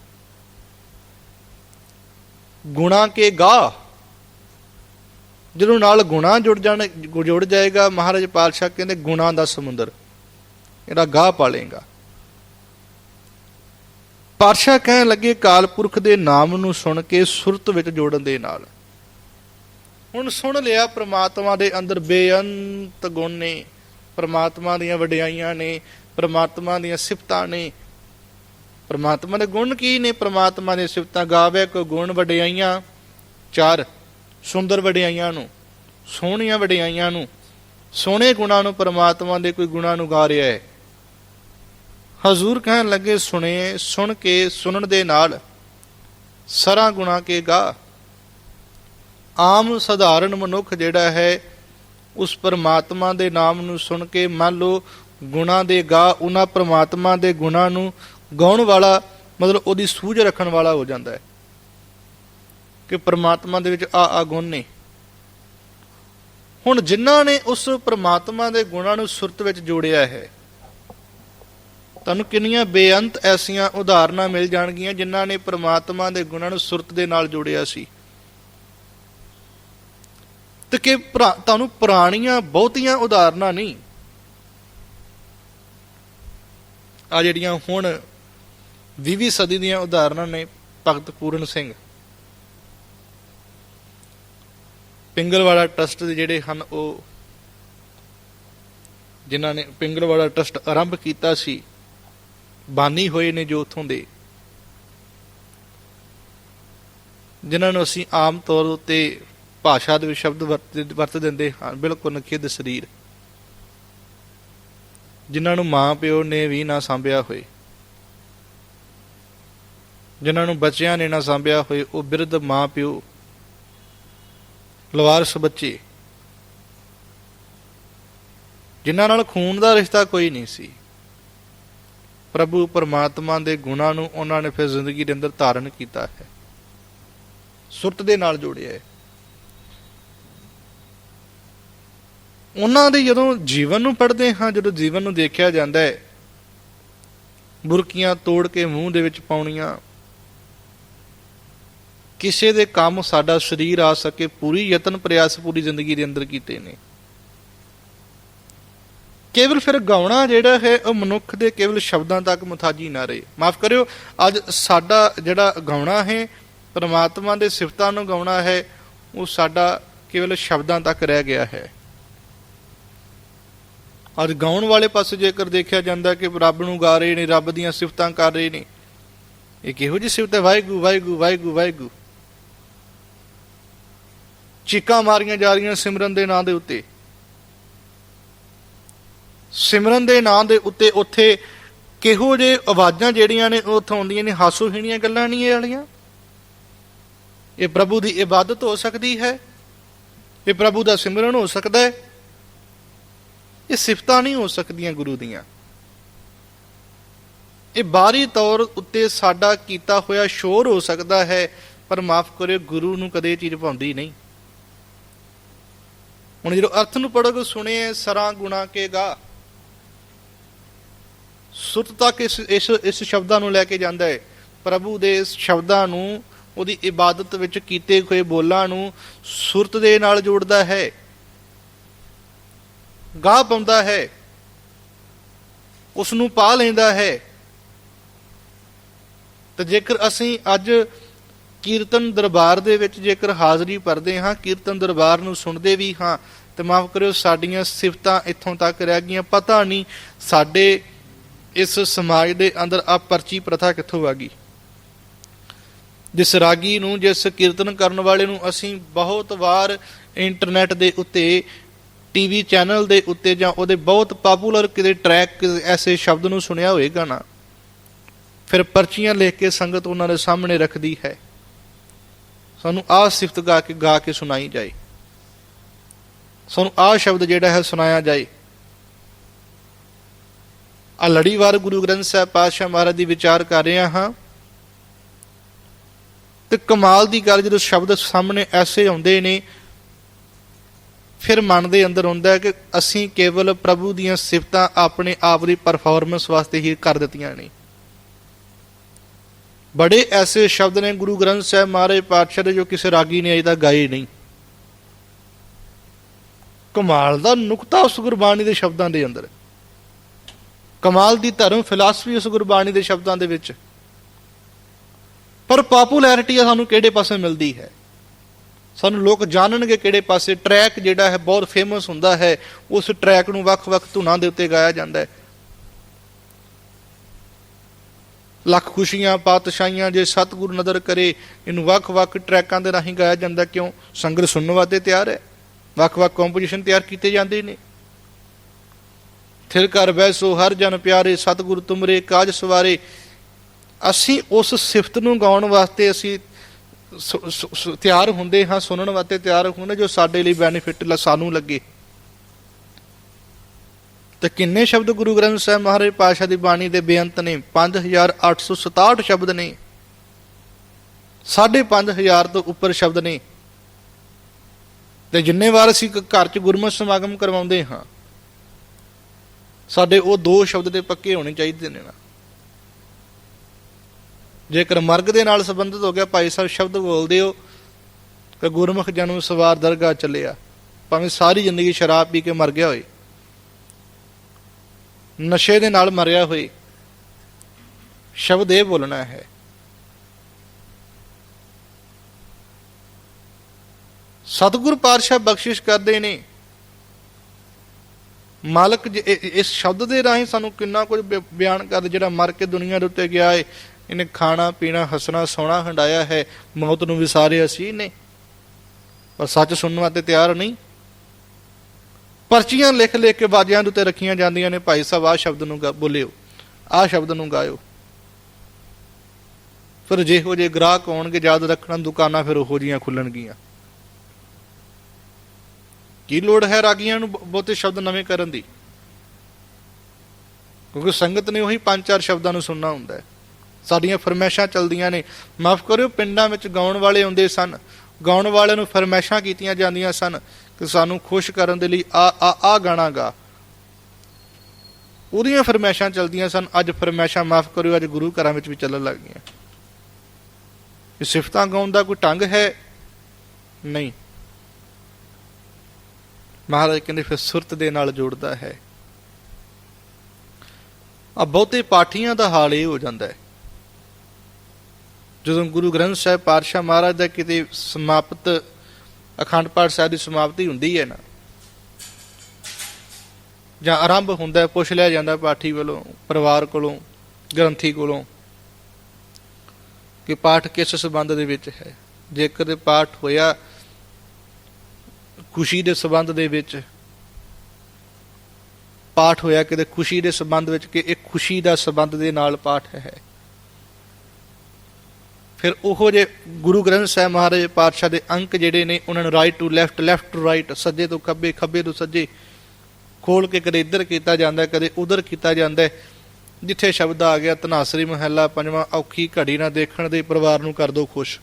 ਗੁਣਾ ਕੇ ਗਾ। ਜਦੋਂ ਨਾਲ ਗੁਣਾ ਜੁੜ ਜਾਣ, ਜੁੜ ਜਾਏਗਾ, ਮਹਾਰਾਜ ਪਾਤਸ਼ਾਹ ਕਹਿੰਦੇ ਗੁਣਾ ਦਾ ਸਮੁੰਦਰ। ਇਹਦਾ ਗਾਹ ਪਾਲੇਗਾ। ਪਾਤਸ਼ਾਹ ਕਹਿਣ ਲੱਗੇ ਕਾਲਪੁਰਖ ਦੇ ਨਾਮ ਨੂੰ ਸੁਣ ਕੇ ਸੁਰਤ ਵਿੱਚ ਜੋੜਨ ਦੇ ਨਾਲ। ਹੁਣ ਸੁਣ ਲਿਆ, ਪ੍ਰਮਾਤਮਾ ਦੇ ਅੰਦਰ ਬੇਅੰਤ ਗੁਣ ਨੇ। ਪ੍ਰਮਾਤਮਾ ਦੀਆਂ ਵਡਿਆਈਆਂ ਨੇ, ਪ੍ਰਮਾਤਮਾ ਦੀਆਂ ਸਿਫਤਾਂ ਨੇ। ਪ੍ਰਮਾਤਮਾ ਦੇ ਗੁਣ ਕੀ ਨੇ? ਪ੍ਰਮਾਤਮਾ ਦੇ ਸਿਫਤਾਂ ਗਾਵੇ ਕੋ ਗੁਣ ਵਡਿਆਈਆਂ, ਚਾਰ ਸੁੰਦਰ ਵਡਿਆਈਆਂ ਨੂੰ, ਸੋਹਣੀਆਂ ਵਡਿਆਈਆਂ ਨੂੰ, ਸੋਹਣੇ ਗੁਣਾਂ ਨੂੰ ਪ੍ਰਮਾਤਮਾ ਦੇ ਕੋਈ ਗੁਣਾਂ ਨੂੰ ਗਾ ਰਿਹਾ ਹੈ। ਹਜ਼ੂਰ ਕਹਿਣ ਲੱਗੇ, ਸੁਣੇ, ਸੁਣ ਕੇ, ਸੁਣਨ ਦੇ ਨਾਲ ਸਰਾਂ ਗੁਣਾ ਕੇ ਗਾ। ਆਮ ਸਧਾਰਨ ਮਨੁੱਖ ਜਿਹੜਾ ਹੈ, ਉਸ ਪਰਮਾਤਮਾ ਦੇ ਨਾਮ ਨੂੰ ਸੁਣ ਕੇ ਮੰਨ ਲਓ, ਗੁਣਾ ਦੇ ਗਾ, ਉਹਨਾਂ ਪਰਮਾਤਮਾ ਦੇ ਗੁਣਾ ਨੂੰ ਗਾਉਣ ਵਾਲਾ, ਮਤਲਬ ਉਹਦੀ ਸੂਝ ਰੱਖਣ ਵਾਲਾ ਹੋ ਜਾਂਦਾ ਹੈ। ਕਿ ਪ੍ਰਮਾਤਮਾ ਦੇ ਵਿੱਚ ਆ ਆ ਗੁਣ ਨੇ। ਹੁਣ ਜਿਨ੍ਹਾਂ ਨੇ ਉਸ ਪ੍ਰਮਾਤਮਾ ਦੇ ਗੁਣਾਂ ਨੂੰ ਸੁਰਤ ਵਿੱਚ ਜੋੜਿਆ ਹੈ, ਤੁਹਾਨੂੰ ਕਿੰਨੀਆਂ ਬੇਅੰਤ ਐਸੀਆਂ ਉਦਾਹਰਨਾਂ ਮਿਲ ਜਾਣਗੀਆਂ ਜਿਨ੍ਹਾਂ ਨੇ ਪ੍ਰਮਾਤਮਾ ਦੇ ਗੁਣਾਂ ਨੂੰ ਸੁਰਤ ਦੇ ਨਾਲ ਜੋੜਿਆ ਸੀ। ਤੇ ਕਿ ਤੁਹਾਨੂੰ ਪੁਰਾਣੀਆਂ ਬਹੁਤੀਆਂ ਉਦਾਹਰਨਾਂ ਨਹੀਂ, ਆ ਜਿਹੜੀਆਂ ਹੁਣ 20ਵੀਂ ਸਦੀ ਦੀਆਂ ਉਦਾਹਰਨਾਂ ਨੇ ਭਗਤ ਪੂਰਨ ਸਿੰਘ। ਪਿੰਗਲਵਾੜਾ ਟਰਸਟ ਦੇ ਜਿਹੜੇ ਹਨ ਉਹ, ਜਿਨ੍ਹਾਂ ਨੇ ਪਿੰਗਲਵਾੜਾ ਟਰਸਟ ਆਰੰਭ ਕੀਤਾ ਸੀ, ਬਾਨੀ ਹੋਏ ਨੇ ਜੋ ਉਥੋਂ ਦੇ। ਜਿਨ੍ਹਾਂ ਨੂੰ ਅਸੀਂ ਆਮ ਤੌਰ ਉੱਤੇ ਭਾਸ਼ਾ ਦੇ ਵਿੱਚ ਸ਼ਬਦ ਵਰਤ ਵਰਤ ਦਿੰਦੇ ਹਾਂ, ਬਿਲਕੁਲ ਨਖਿੱਧ ਸਰੀਰ। ਜਿਨ੍ਹਾਂ ਨੂੰ ਮਾਂ ਪਿਓ ਨੇ ਵੀ ਨਾ ਸੰਭਿਆ ਹੋਏ। ਜਿਨ੍ਹਾਂ ਨੂੰ ਬੱਚਿਆਂ ਨੇ ਨਾ ਸੰਭਿਆ ਹੋਏ, ਉਹ ਬਿਰਧ ਮਾਂ ਪਿਓ, ਲਵਾਰਸ ਬੱਚੇ, ਜਿਨ੍ਹਾਂ ਨਾਲ ਖੂਨ ਦਾ ਰਿਸ਼ਤਾ ਕੋਈ ਨਹੀਂ ਸੀ। ਪ੍ਰਭੂ ਪਰਮਾਤਮਾ ਦੇ ਗੁਣਾਂ ਨੂੰ ਉਹਨਾਂ ਨੇ ਫਿਰ ਜ਼ਿੰਦਗੀ ਦੇ ਅੰਦਰ ਧਾਰਨ ਕੀਤਾ ਹੈ। ਸੁਰਤ ਦੇ ਨਾਲ ਜੋੜਿਆ ਹੈ। ਉਹਨਾਂ ਦੇ ਜਦੋਂ ਜੀਵਨ ਨੂੰ ਪੜ੍ਹਦੇ ਹਾਂ, ਜਦੋਂ ਜੀਵਨ ਨੂੰ ਦੇਖਿਆ ਜਾਂਦਾ ਹੈ, ਬੁਰਕੀਆਂ ਤੋੜ ਕੇ ਮੂੰਹ ਦੇ ਵਿੱਚ ਪਾਉਣੀਆਂ ਕਿਸੇ ਦੇ ਕੰਮ ਸਾਡਾ ਸਰੀਰ ਆ ਸਕੇ, ਪੂਰੀ ਯਤਨ ਪ੍ਰਯਾਸ ਪੂਰੀ ਜ਼ਿੰਦਗੀ ਦੇ ਅੰਦਰ ਕੀਤੇ ਨੇ। ਕੇਵਲ ਫਿਰ ਗਾਉਣਾ ਜਿਹੜਾ ਹੈ, ਉਹ ਮਨੁੱਖ ਦੇ ਕੇਵਲ ਸ਼ਬਦਾਂ ਤੱਕ ਮੁਤਾਜੀ ਨਾ ਰਹੇ। ਮਾਫ ਕਰਿਓ, ਅੱਜ ਸਾਡਾ ਜਿਹੜਾ ਗਾਉਣਾ ਹੈ, ਪਰਮਾਤਮਾ ਦੇ ਸਿਫਤਾਂ ਨੂੰ ਗਾਉਣਾ ਹੈ, ਉਹ ਸਾਡਾ ਕੇਵਲ ਸ਼ਬਦਾਂ ਤੱਕ ਰਹਿ ਗਿਆ ਹੈ। ਅੱਜ ਗਾਉਣ ਵਾਲੇ ਪਾਸੇ ਜੇਕਰ ਦੇਖਿਆ ਜਾਂਦਾ ਕਿ ਰੱਬ ਨੂੰ ਗਾ ਰਹੇ ਨੇ, ਰੱਬ ਦੀਆਂ ਸਿਫਤਾਂ ਕਰ ਰਹੇ ਨੇ, ਇਹ ਕਿਹੋ ਜਿਹੀ ਸਿਫਤ ਹੈ? ਵਾਹਿਗੁਰੂ ਵਾਹਿਗੁਰੂ ਵਾਹਿਗੁਰੂ ਵਾਹਿਗੁਰੂ। ਚੀਕਾਂ ਮਾਰੀਆਂ ਜਾ ਰਹੀਆਂ ਸਿਮਰਨ ਦੇ ਨਾਂ ਦੇ ਉੱਤੇ। ਸਿਮਰਨ ਦੇ ਨਾਂ ਦੇ ਉੱਤੇ ਉੱਥੇ ਕਿਹੋ ਜੇ ਆਵਾਜ਼ਾਂ ਜਿਹੜੀਆਂ ਨੇ ਉਹ ਉੱਥੋਂ ਆਉਂਦੀਆਂ ਨੇ ਹਾਸੋਹੀਣੀਆਂ ਗੱਲਾਂ ਨਹੀਂ ਇਹ ਵਾਲੀਆਂ? ਇਹ ਪ੍ਰਭੂ ਦੀ ਇਬਾਦਤ ਹੋ ਸਕਦੀ ਹੈ? ਇਹ ਪ੍ਰਭੂ ਦਾ ਸਿਮਰਨ ਹੋ ਸਕਦਾ ਹੈ? ਇਹ ਸਿਫਤਾਂ ਨਹੀਂ ਹੋ ਸਕਦੀਆਂ ਗੁਰੂ ਦੀਆਂ। ਇਹ ਬਾਹਰੀ ਤੌਰ ਉੱਤੇ ਸਾਡਾ ਕੀਤਾ ਹੋਇਆ ਸ਼ੋਰ ਹੋ ਸਕਦਾ ਹੈ, ਪਰ ਮਾਫ ਕਰਿਓ, ਗੁਰੂ ਨੂੰ ਕਦੇ ਇਹ ਚੀਜ਼ ਪਾਉਂਦੀ ਨਹੀਂ। ਹੁਣ ਜਦੋਂ ਅਰਥ ਨੂੰ ਪੜੋਗੇ ਸੁਣੇ, ਸਰਾਂ ਗੁਣਾ ਕੇ ਸੁਰਤ ਤੱਕ ਇਸ ਇਸ ਇਸ ਸ਼ਬਦਾਂ ਨੂੰ ਲੈ ਕੇ ਜਾਂਦਾ ਹੈ ਪ੍ਰਭੂ ਦੇ ਇਸ ਸ਼ਬਦਾਂ ਨੂੰ, ਉਹਦੀ ਇਬਾਦਤ ਵਿੱਚ ਕੀਤੇ ਹੋਏ ਬੋਲਾਂ ਨੂੰ ਸੁਰਤ ਦੇ ਨਾਲ ਜੋੜਦਾ ਹੈ। ਗਾ ਪਾਉਂਦਾ ਹੈ। ਉਸ ਨੂੰ ਪਾ ਲੈਂਦਾ ਹੈ। ਤੇ ਜੇਕਰ ਅਸੀਂ ਅੱਜ ਕੀਰਤਨ ਦਰਬਾਰ ਦੇ ਵਿੱਚ ਜੇਕਰ ਹਾਜ਼ਰੀ ਭਰਦੇ ਹਾਂ, ਕੀਰਤਨ ਦਰਬਾਰ ਨੂੰ ਸੁਣਦੇ ਵੀ ਹਾਂ, ਤੇ ਮਾਫ ਕਰਿਓ, ਸਾਡੀਆਂ ਸਿਫਤਾਂ ਇੱਥੋਂ ਤੱਕ ਰਹਿ ਗਈਆਂ, ਪਤਾ ਨਹੀਂ ਸਾਡੇ ਇਸ ਸਮਾਜ ਦੇ ਅੰਦਰ ਆ ਪਰਚੀ ਪ੍ਰਥਾ ਕਿੱਥੋਂ ਆ ਗਈ। ਜਿਸ ਰਾਗੀ ਨੂੰ, ਜਿਸ ਕੀਰਤਨ ਕਰਨ ਵਾਲੇ ਨੂੰ ਅਸੀਂ ਬਹੁਤ ਵਾਰ ਇੰਟਰਨੈਟ ਦੇ ਉੱਤੇ ਟੀਵੀ ਚੈਨਲ ਦੇ ਉੱਤੇ ਜਾਂ ਉਹਦੇ ਬਹੁਤ ਪਪੂਲਰ ਕਿਤੇ ਟਰੈਕ ਐਸੇ ਸ਼ਬਦ ਨੂੰ ਸੁਣਿਆ ਹੋਏਗਾ ਨਾ, ਫਿਰ ਪਰਚੀਆਂ ਲਿਖ ਕੇ ਸੰਗਤ ਉਹਨਾਂ ਦੇ ਸਾਹਮਣੇ ਰੱਖਦੀ ਹੈ। ਸਾਨੂੰ ਆਹ ਸਿਫਤ ਗਾ ਕੇ ਗਾ ਕੇ ਸੁਣਾਈ ਜਾਏ। ਸਾਨੂੰ ਆਹ ਸ਼ਬਦ ਜਿਹੜਾ ਹੈ ਸੁਣਾਇਆ ਜਾਏ। ਆ ਲੜੀਵਾਰ ਗੁਰੂ ਗ੍ਰੰਥ ਸਾਹਿਬ ਪਾਤਸ਼ਾਹ ਮਹਾਰਾਜ ਦੀ ਵਿਚਾਰ ਕਰ ਰਿਹਾ ਹਾਂ। ਤੇ ਕਮਾਲ ਦੀ ਗੱਲ ਜਦੋਂ ਸ਼ਬਦ ਸਾਹਮਣੇ ਐਸੇ ਆਉਂਦੇ ਨੇ, ਫਿਰ ਮਨ ਦੇ ਅੰਦਰ ਹੁੰਦਾ ਹੈ ਕਿ ਅਸੀਂ ਕੇਵਲ ਪ੍ਰਭੂ ਦੀਆਂ ਸਿਫਤਾਂ ਆਪਣੇ ਆਪ ਦੀ ਪਰਫਾਰਮੈਂਸ ਵਾਸਤੇ ਹੀ ਕਰ ਦਿੱਤੀਆਂ ਨੇ। ਬੜੇ ਐਸੇ ਸ਼ਬਦ ਨੇ ਗੁਰੂ ਗ੍ਰੰਥ ਸਾਹਿਬ ਮਹਾਰਾਜ ਪਾਤਸ਼ਾਹ ਦੇ ਜੋ ਕਿਸੇ ਰਾਗੀ ਨੇ ਅਜੇ ਤੱਕ ਗਾਏ ਨਹੀਂ। ਕਮਾਲ ਦਾ ਨੁਕਤਾ ਉਸ ਗੁਰਬਾਣੀ ਦੇ ਸ਼ਬਦਾਂ ਦੇ ਅੰਦਰ। ਕਮਾਲ ਦੀ ਧਰਮ ਫਿਲਾਸਫੀ ਉਸ ਗੁਰਬਾਣੀ ਦੇ ਸ਼ਬਦਾਂ ਦੇ ਵਿੱਚ। ਪਰ ਪਪੂਲੈਰਿਟੀ ਸਾਨੂੰ ਕਿਹੜੇ ਪਾਸੇ ਮਿਲਦੀ ਹੈ? ਸਾਨੂੰ ਲੋਕ ਜਾਣਨਗੇ ਕਿਹੜੇ ਪਾਸੇ। ਟਰੈਕ ਜਿਹੜਾ ਹੈ ਬਹੁਤ ਫੇਮਸ ਹੁੰਦਾ ਹੈ, ਉਸ ਟਰੈਕ ਨੂੰ ਵੱਖ-ਵੱਖ ਧੁਨਾਂ ਦੇ ਉੱਤੇ ਗਾਇਆ ਜਾਂਦਾ ਹੈ। ਲੱਖ ਖੁਸ਼ੀਆਂ, ਪਾਤਸ਼ਾਹੀਆਂ ਜੇ ਸਤਿਗੁਰ ਨਦਰ ਕਰੇ, ਇਹਨੂੰ ਵੱਖ-ਵੱਖ ਟਰੈਕਾਂ ਦੇ ਰਾਹੀਂ ਗਾਇਆ ਜਾਂਦਾ ਕਿਉਂ? ਸੰਗਤ ਸੁਣਨ ਵਾਸਤੇ ਤਿਆਰ ਹੈ। ਵੱਖ-ਵੱਖ ਕੰਪੋਜੀਸ਼ਨ ਤਿਆਰ ਕੀਤੇ ਜਾਂਦੇ ਨੇ। ਥਿਰ ਕਰ ਬੈਸੋ ਹਰ ਜਨ ਪਿਆਰੇ, ਸਤਿਗੁਰ ਤੁਮਰੇ, ਕਾਜ ਸਵਾਰੇ। ਅਸੀਂ ਉਸ ਸਿਫਤ ਨੂੰ ਗਾਉਣ ਵਾਸਤੇ ਅਸੀਂ ਸ- ਸ- ਤਿਆਰ ਹੁੰਦੇ ਹਾਂ, ਸੁਣਨ ਵਾਸਤੇ ਤਿਆਰ ਹੁੰਦੇ ਜੋ ਸਾਡੇ ਲਈ ਬੈਨੀਫਿਟ ਸਾਨੂੰ ਲੱਗੇ। ਤੇ ਕਿੰਨੇ ਸ਼ਬਦ ਗੁਰੂ ਗ੍ਰੰਥ ਸਾਹਿਬ ਮਹਾਰਾਜ ਪਾਸ਼ਾ ਦੀ ਬਾਣੀ ਦੇ ਬੇਅੰਤ ਨੇ? 5867 ਸ਼ਬਦ ਨੇ। 5500 ਤੋਂ ਉੱਪਰ ਸ਼ਬਦ ਨੇ। ਤੇ ਜਿੰਨੇ ਵਾਰ ਅਸੀਂ ਘਰ 'ਚ ਗੁਰਮਤਿ ਸਮਾਗਮ ਕਰਵਾਉਂਦੇ ਹਾਂ, ਸਾਡੇ ਉਹ ਦੋ ਸ਼ਬਦ ਦੇ ਪੱਕੇ ਹੋਣੇ ਚਾਹੀਦੇ ਨੇ ਨਾ। ਜੇਕਰ ਮਰਗ ਦੇ ਨਾਲ ਸੰਬੰਧਿਤ ਹੋ ਗਿਆ, ਭਾਈ ਸਾਹਿਬ ਸ਼ਬਦ ਬੋਲਦੇ ਹੋ ਕਿ ਗੁਰਮੁਖ ਜਨਮ ਸਵਾਰ ਦਰਗਾਹ ਚੱਲਿਆ। ਭਾਵੇਂ ਸਾਰੀ ਜ਼ਿੰਦਗੀ ਸ਼ਰਾਬ ਪੀ ਕੇ ਮਰ ਗਿਆ ਹੋਏ। ਨਸ਼ੇ ਦੇ ਨਾਲ ਮਰਿਆ ਹੋਏ ਸ਼ਬਦ ਇਹ ਬੋਲਣਾ ਹੈ। ਸਤਿਗੁਰ ਪਾਤਸ਼ਾਹ ਬਖਸ਼ਿਸ਼ ਕਰਦੇ ਨੇ। ਮਾਲਕ ਇਸ ਸ਼ਬਦ ਦੇ ਰਾਹੀਂ ਸਾਨੂੰ ਕਿੰਨਾ ਕੁਝ ਬਿਆਨ ਕਰਦੇ, ਜਿਹੜਾ ਮਰ ਕੇ ਦੁਨੀਆ ਦੇ ਉੱਤੇ ਗਿਆ ਹੈ ਇਹਨੇ ਖਾਣਾ, ਪੀਣਾ, ਹੱਸਣਾ, ਸੋਣਾ, ਹੰਡਾਇਆ ਹੈ। ਮੌਤ ਨੂੰ ਵਿਸਾਰਿਆ ਸੀ ਇਹਨੇ। ਪਰ ਸੱਚ ਸੁਣਨ ਵਾਸਤੇ ਤਿਆਰ ਨਹੀਂ। ਪਰਚੀਆਂ ਲਿਖ ਲਿਖ ਕੇ ਬਾਜਿਆਂ ਦੇ ਉੱਤੇ ਰੱਖੀਆਂ ਜਾਂਦੀਆਂ ਨੇ, ਭਾਈ ਸਾਹਿਬ, ਆਹ ਸ਼ਬਦ ਨੂੰ ਬੋਲਿਓ, ਆਹ ਸ਼ਬਦ ਨੂੰ ਗਾਇਓ। ਫਿਰ ਜਿਹੋ ਜੇ ਗ੍ਰਾਹਕ ਆਉਣਗੇ ਯਾਦ ਰੱਖਣਾ, ਦੁਕਾਨਾਂ ਫਿਰ ਉਹੋ ਜੀਆਂ ਖੁੱਲਣਗੀਆਂ। ਕੀ ਲੋੜ ਹੈ ਰਾਗੀਆਂ ਨੂੰ ਬਹੁਤੇ ਸ਼ਬਦ ਨਵੇਂ ਕਰਨ ਦੀ? ਕਿਉਂਕਿ ਸੰਗਤ ਨੇ ਉਹੀ ਪੰਜ ਚਾਰ ਸ਼ਬਦਾਂ ਨੂੰ ਸੁਣਨਾ ਹੁੰਦਾ ਹੈ। ਸਾਡੀਆਂ ਫਰਮੈਸ਼ਾਂ ਚੱਲਦੀਆਂ ਨੇ। ਮਾਫ ਕਰਿਓ, ਪਿੰਡਾਂ ਵਿੱਚ ਗਾਉਣ ਵਾਲੇ ਹੁੰਦੇ ਸਨ। ਗਾਉਣ ਵਾਲਿਆਂ ਨੂੰ ਫਰਮੈਸ਼ਾਂ ਕੀਤੀਆਂ ਜਾਂਦੀਆਂ ਸਨ। ਕਿ ਸਾਨੂੰ ਖੁਸ਼ ਕਰਨ ਦੇ ਲਈ ਆ ਆ ਆ ਗਾਣਾ ਗਾ। ਉਹਦੀਆਂ ਫਰਮੈਸ਼ਾਂ ਚੱਲਦੀਆਂ ਸਨ। ਅੱਜ ਫਰਮੈਸ਼ਾਂ ਮਾਫ ਕਰਿਓ, ਅੱਜ ਗੁਰੂ ਘਰਾਂ ਵਿੱਚ ਵੀ ਚੱਲਣ ਲੱਗ ਗਈਆਂ। ਇਹ ਸਿਫਤਾਂ ਗਾਉਣ ਦਾ ਕੋਈ ਢੰਗ ਹੈ? ਨਹੀਂ। ਮਹਾਰਾਜ ਕਹਿੰਦੇ, ਫਿਰ ਸੁਰਤ ਦੇ ਨਾਲ ਜੋੜਦਾ ਹੈ। ਆ ਬਹੁਤੇ ਪਾਠੀਆਂ ਦਾ ਹਾਲ ਇਹ ਹੋ ਜਾਂਦਾ ਹੈ। ਜਦੋਂ ਗੁਰੂ ਗ੍ਰੰਥ ਸਾਹਿਬ ਪਾਤਸ਼ਾਹ ਮਹਾਰਾਜ ਦਾ ਕਿਤੇ ਸਮਾਪਤ ਅਖੰਡ ਪਾਠ ਸਾਹਿਬ ਦੀ ਸਮਾਪਤੀ ਹੁੰਦੀ ਹੈ ਨਾ। ਜਾਂ ਆਰੰਭ ਹੁੰਦਾ ਪੁੱਛ ਲਿਆ ਜਾਂਦਾ ਪਾਠੀ ਵੱਲੋਂ, ਪਰਿਵਾਰ ਕੋਲੋਂ, ਗ੍ਰੰਥੀ ਕੋਲੋਂ ਕਿ ਪਾਠ ਕਿਸ ਸਬੰਧ ਦੇ ਵਿੱਚ ਹੈ। ਜੇਕਰ ਇਹ ਪਾਠ ਹੋਇਆ ਖੁਸ਼ੀ ਦੇ ਸਬੰਧ ਦੇ ਵਿੱਚ, ਪਾਠ ਹੋਇਆ ਕਿਤੇ ਖੁਸ਼ੀ ਦੇ ਸਬੰਧ ਵਿੱਚ ਕਿ ਇਹ ਖੁਸ਼ੀ ਦਾ ਸਬੰਧ ਦੇ ਨਾਲ ਪਾਠ ਹੈ। ਫਿਰ ਉਹੋ ਜੇ ਗੁਰੂ ਗ੍ਰੰਥ ਸਾਹਿਬ ਮਹਾਰਾਜ ਪਾਤਸ਼ਾਹ ਦੇ ਅੰਕ ਜਿਹੜੇ ਨੇ, ਉਹਨਾਂ ਨੂੰ right to left left to right ਸੱਜੇ ਤੋਂ ਖੱਬੇ ਖੱਬੇ ਤੋਂ ਸੱਜੇ ਖੋਲ ਕੇ ਕਦੇ ਇੱਧਰ ਕੀਤਾ ਜਾਂਦਾ, ਕਦੇ ਉਧਰ ਕੀਤਾ ਜਾਂਦਾ ਜਿੱਥੇ ਸ਼ਬਦ ਆ ਗਿਆ, ਧਨਾਸਰੀ ਮਹੱਲਾ ਪੰਜਵਾਂ, ਔਖੀ ਘੜੀ ਨਾ ਦੇਖਣ ਦੇ, ਪਰਿਵਾਰ ਨੂੰ ਕਰ ਦੋ ਖੁਸ਼।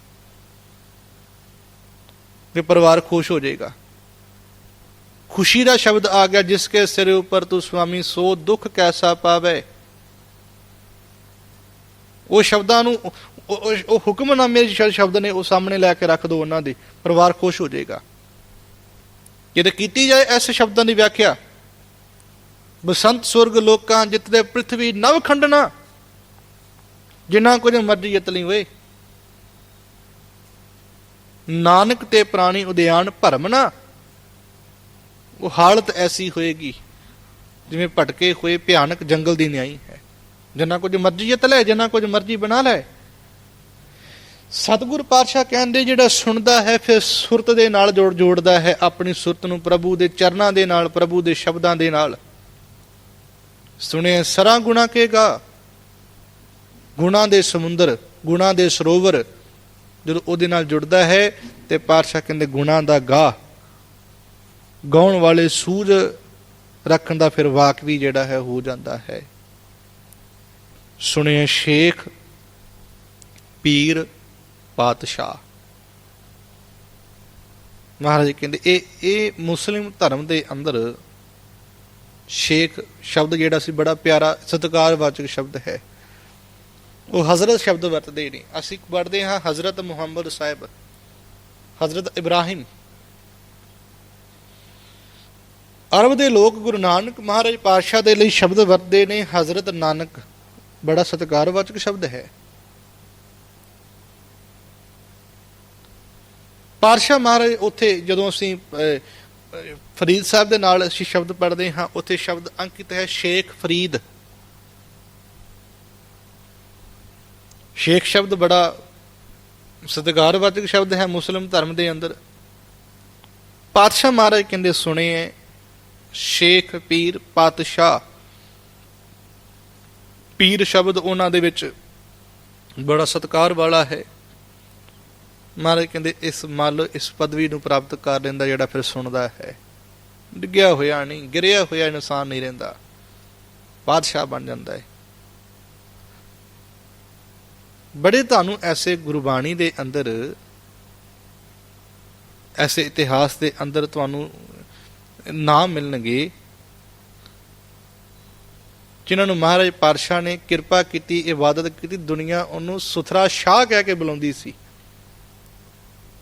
ਕਿ ਪਰਿਵਾਰ ਖੁਸ਼ ਹੋ ਜਾਏਗਾ। ਖੁਸ਼ੀ ਦਾ ਸ਼ਬਦ ਆ ਗਿਆ, ਜਿਸ ਕੇ ਸਿਰ ਉੱਪਰ ਤੂੰ ਸੁਆਮੀ ਸੋ ਦੁੱਖ ਕੈਸਾ ਪਾਵੇ ਉਹ ਸ਼ਬਦਾਂ ਨੂੰ, ਉਹ- ਉਹ ਉਹ ਹੁਕਮਨਾਮੇ ਦੇ ਸ਼ਬਦ ਨੇ ਉਹ ਸਾਹਮਣੇ ਲੈ ਕੇ ਰੱਖ ਦੋ ਉਹਨਾਂ ਦੇ, ਪਰਿਵਾਰ ਖੁਸ਼ ਹੋ ਜਾਏਗਾ। ਜਦੋਂ ਕੀਤੀ ਜਾਏ ਇਸ ਸ਼ਬਦਾਂ ਦੀ ਵਿਆਖਿਆ, ਬਸੰਤ ਸੁਰਗ ਲੋਕਾਂ ਜਿੱਤਦੇ ਪ੍ਰithvi ਨਵ ਖੰਡਨਾ ਜਿਨ੍ਹਾਂ ਕੁਝ ਮਰਜ਼ੀ ਜਿੱਤ ਲਈ ਹੋਏ। ਨਾਨਕ ਤੇ ਪ੍ਰਾਣੀ ਉਦਿਆਨ ਭਰਮ ਨਾ, ਉਹ ਹਾਲਤ ਐਸੀ ਹੋਏਗੀ, ਜਿਵੇਂ ਭਟਕੇ ਹੋਏ ਭਿਆਨਕ ਜੰਗਲ ਦੀ ਨਿਆਈ ਹੈ। ਜਿੰਨਾ ਕੁਝ ਮਰਜ਼ੀ ਜਿੱਤ ਲੈ, ਜਿੰਨਾ ਕੁਝ ਮਰਜ਼ੀ ਬਣਾ ਲੈ। ਸਤਿਗੁਰ ਪਾਤਸ਼ਾਹ ਕਹਿੰਦੇ, ਜਿਹੜਾ ਸੁਣਦਾ ਹੈ, ਫਿਰ ਸੁਰਤ ਦੇ ਨਾਲ ਜੋੜ ਜੋੜਦਾ ਹੈ, ਆਪਣੀ ਸੁਰਤ ਨੂੰ ਪ੍ਰਭੂ ਦੇ ਚਰਨਾਂ ਦੇ ਨਾਲ, ਪ੍ਰਭੂ ਦੇ ਸ਼ਬਦਾਂ ਦੇ ਨਾਲ। ਸੁਣੇ ਸਰਾਂ ਗੁਣਾ ਕੇਗਾ ਗੁਣਾ ਦੇ ਸਮੁੰਦਰ, ਗੁਣਾ ਦੇ ਸਰੋਵਰ, ਜਦੋਂ ਉਹਦੇ ਨਾਲ ਜੁੜਦਾ ਹੈ, ਤੇ ਪਾਤਸ਼ਾਹ ਕਹਿੰਦੇ, ਗੁਣਾ ਦਾ ਗਾ ਗਾਉਣ ਵਾਲੇ ਸੂਝ ਰੱਖਣ ਦਾ ਫਿਰ ਵਾਕ ਵੀ ਜਿਹੜਾ ਹੈ, ਹੋ ਜਾਂਦਾ ਹੈ। ਸੁਣਿਆ ਸ਼ੇਖ ਪੀਰ ਪਾਤਸ਼ਾਹ। ਮਹਾਰਾਜ ਕਹਿੰਦੇ, ਇਹ ਇਹ ਮੁਸਲਿਮ ਧਰਮ ਦੇ ਅੰਦਰ ਸ਼ੇਖ ਸ਼ਬਦ ਜਿਹੜਾ ਸੀ, ਬੜਾ ਪਿਆਰਾ, ਸਤਿਕਾਰਵਾਚਕ ਸ਼ਬਦ ਹੈ। ਉਹ ਹਜ਼ਰਤ ਸ਼ਬਦ ਵਰਤਦੇ ਨੇ। ਅਸੀਂ ਵਰਤਦੇ ਹਾਂ ਹਜ਼ਰਤ ਮੁਹੰਮਦ ਸਾਹਿਬ, ਹਜ਼ਰਤ ਇਬਰਾਹਿਮ। ਅਰਬ ਦੇ ਲੋਕ ਗੁਰੂ ਨਾਨਕ ਮਹਾਰਾਜ ਪਾਤਸ਼ਾਹ ਦੇ ਲਈ ਸ਼ਬਦ ਵਰਤਦੇ ਨੇ ਹਜ਼ਰਤ ਨਾਨਕ। ਬੜਾ ਸਤਿਕਾਰਵਾਚਕ ਸ਼ਬਦ ਹੈ। ਪਾਤਸ਼ਾਹ ਮਹਾਰਾਜ ਉੱਥੇ ਜਦੋਂ ਅਸੀਂ ਫਰੀਦ ਸਾਹਿਬ ਦੇ ਨਾਲ ਅਸੀਂ ਸ਼ਬਦ ਪੜ੍ਹਦੇ ਹਾਂ, ਉੱਥੇ ਸ਼ਬਦ ਅੰਕਿਤ ਹੈ ਸ਼ੇਖ ਫਰੀਦ। ਸ਼ੇਖ ਸ਼ਬਦ ਬੜਾ ਸਤਿਕਾਰਵਾਚਕ ਸ਼ਬਦ ਹੈ ਮੁਸਲਿਮ ਧਰਮ ਦੇ ਅੰਦਰ। ਪਾਤਸ਼ਾਹ ਮਹਾਰਾਜ ਕਹਿੰਦੇ ਸੁਣੇ ਸ਼ੇਖ ਪੀਰ ਪਾਤਸ਼ਾਹ। ਪੀਰ ਸ਼ਬਦ ਉਹਨਾਂ ਦੇ ਵਿੱਚ ਬੜਾ ਸਤਿਕਾਰ ਵਾਲਾ ਹੈ। ਮਹਾਰਾਜ ਕਹਿੰਦੇ, ਇਸ ਮੰਨ ਇਸ ਪਦਵੀ ਨੂੰ ਪ੍ਰਾਪਤ ਕਰ ਲੈਂਦਾ ਜਿਹੜਾ ਫਿਰ ਸੁਣਦਾ ਹੈ। ਡਿੱਗਿਆ ਹੋਇਆ ਨਹੀਂ, ਗਿਰਿਆ ਹੋਇਆ ਇਨਸਾਨ ਨਹੀਂ ਰਹਿੰਦਾ। ਬਾਦਸ਼ਾਹ ਬਣ ਜਾਂਦਾ ਹੈ। ਬੜੇ ਤੁਹਾਨੂੰ ਐਸੇ ਗੁਰਬਾਣੀ ਦੇ ਅੰਦਰ, ਐਸੇ ਇਤਿਹਾਸ ਦੇ ਅੰਦਰ ਤੁਹਾਨੂੰ ਨਾਮ ਮਿਲਣਗੇ ਜਿਨ੍ਹਾਂ ਨੂੰ ਮਹਾਰਾਜ ਪਾਤਸ਼ਾਹ ਨੇ ਕਿਰਪਾ ਕੀਤੀ, ਇਬਾਦਤ ਕੀਤੀ, ਦੁਨੀਆ ਉਹਨੂੰ ਸੁਥਰਾ ਸ਼ਾਹ ਕਹਿ ਕੇ ਬੁਲਾਉਂਦੀ ਸੀ।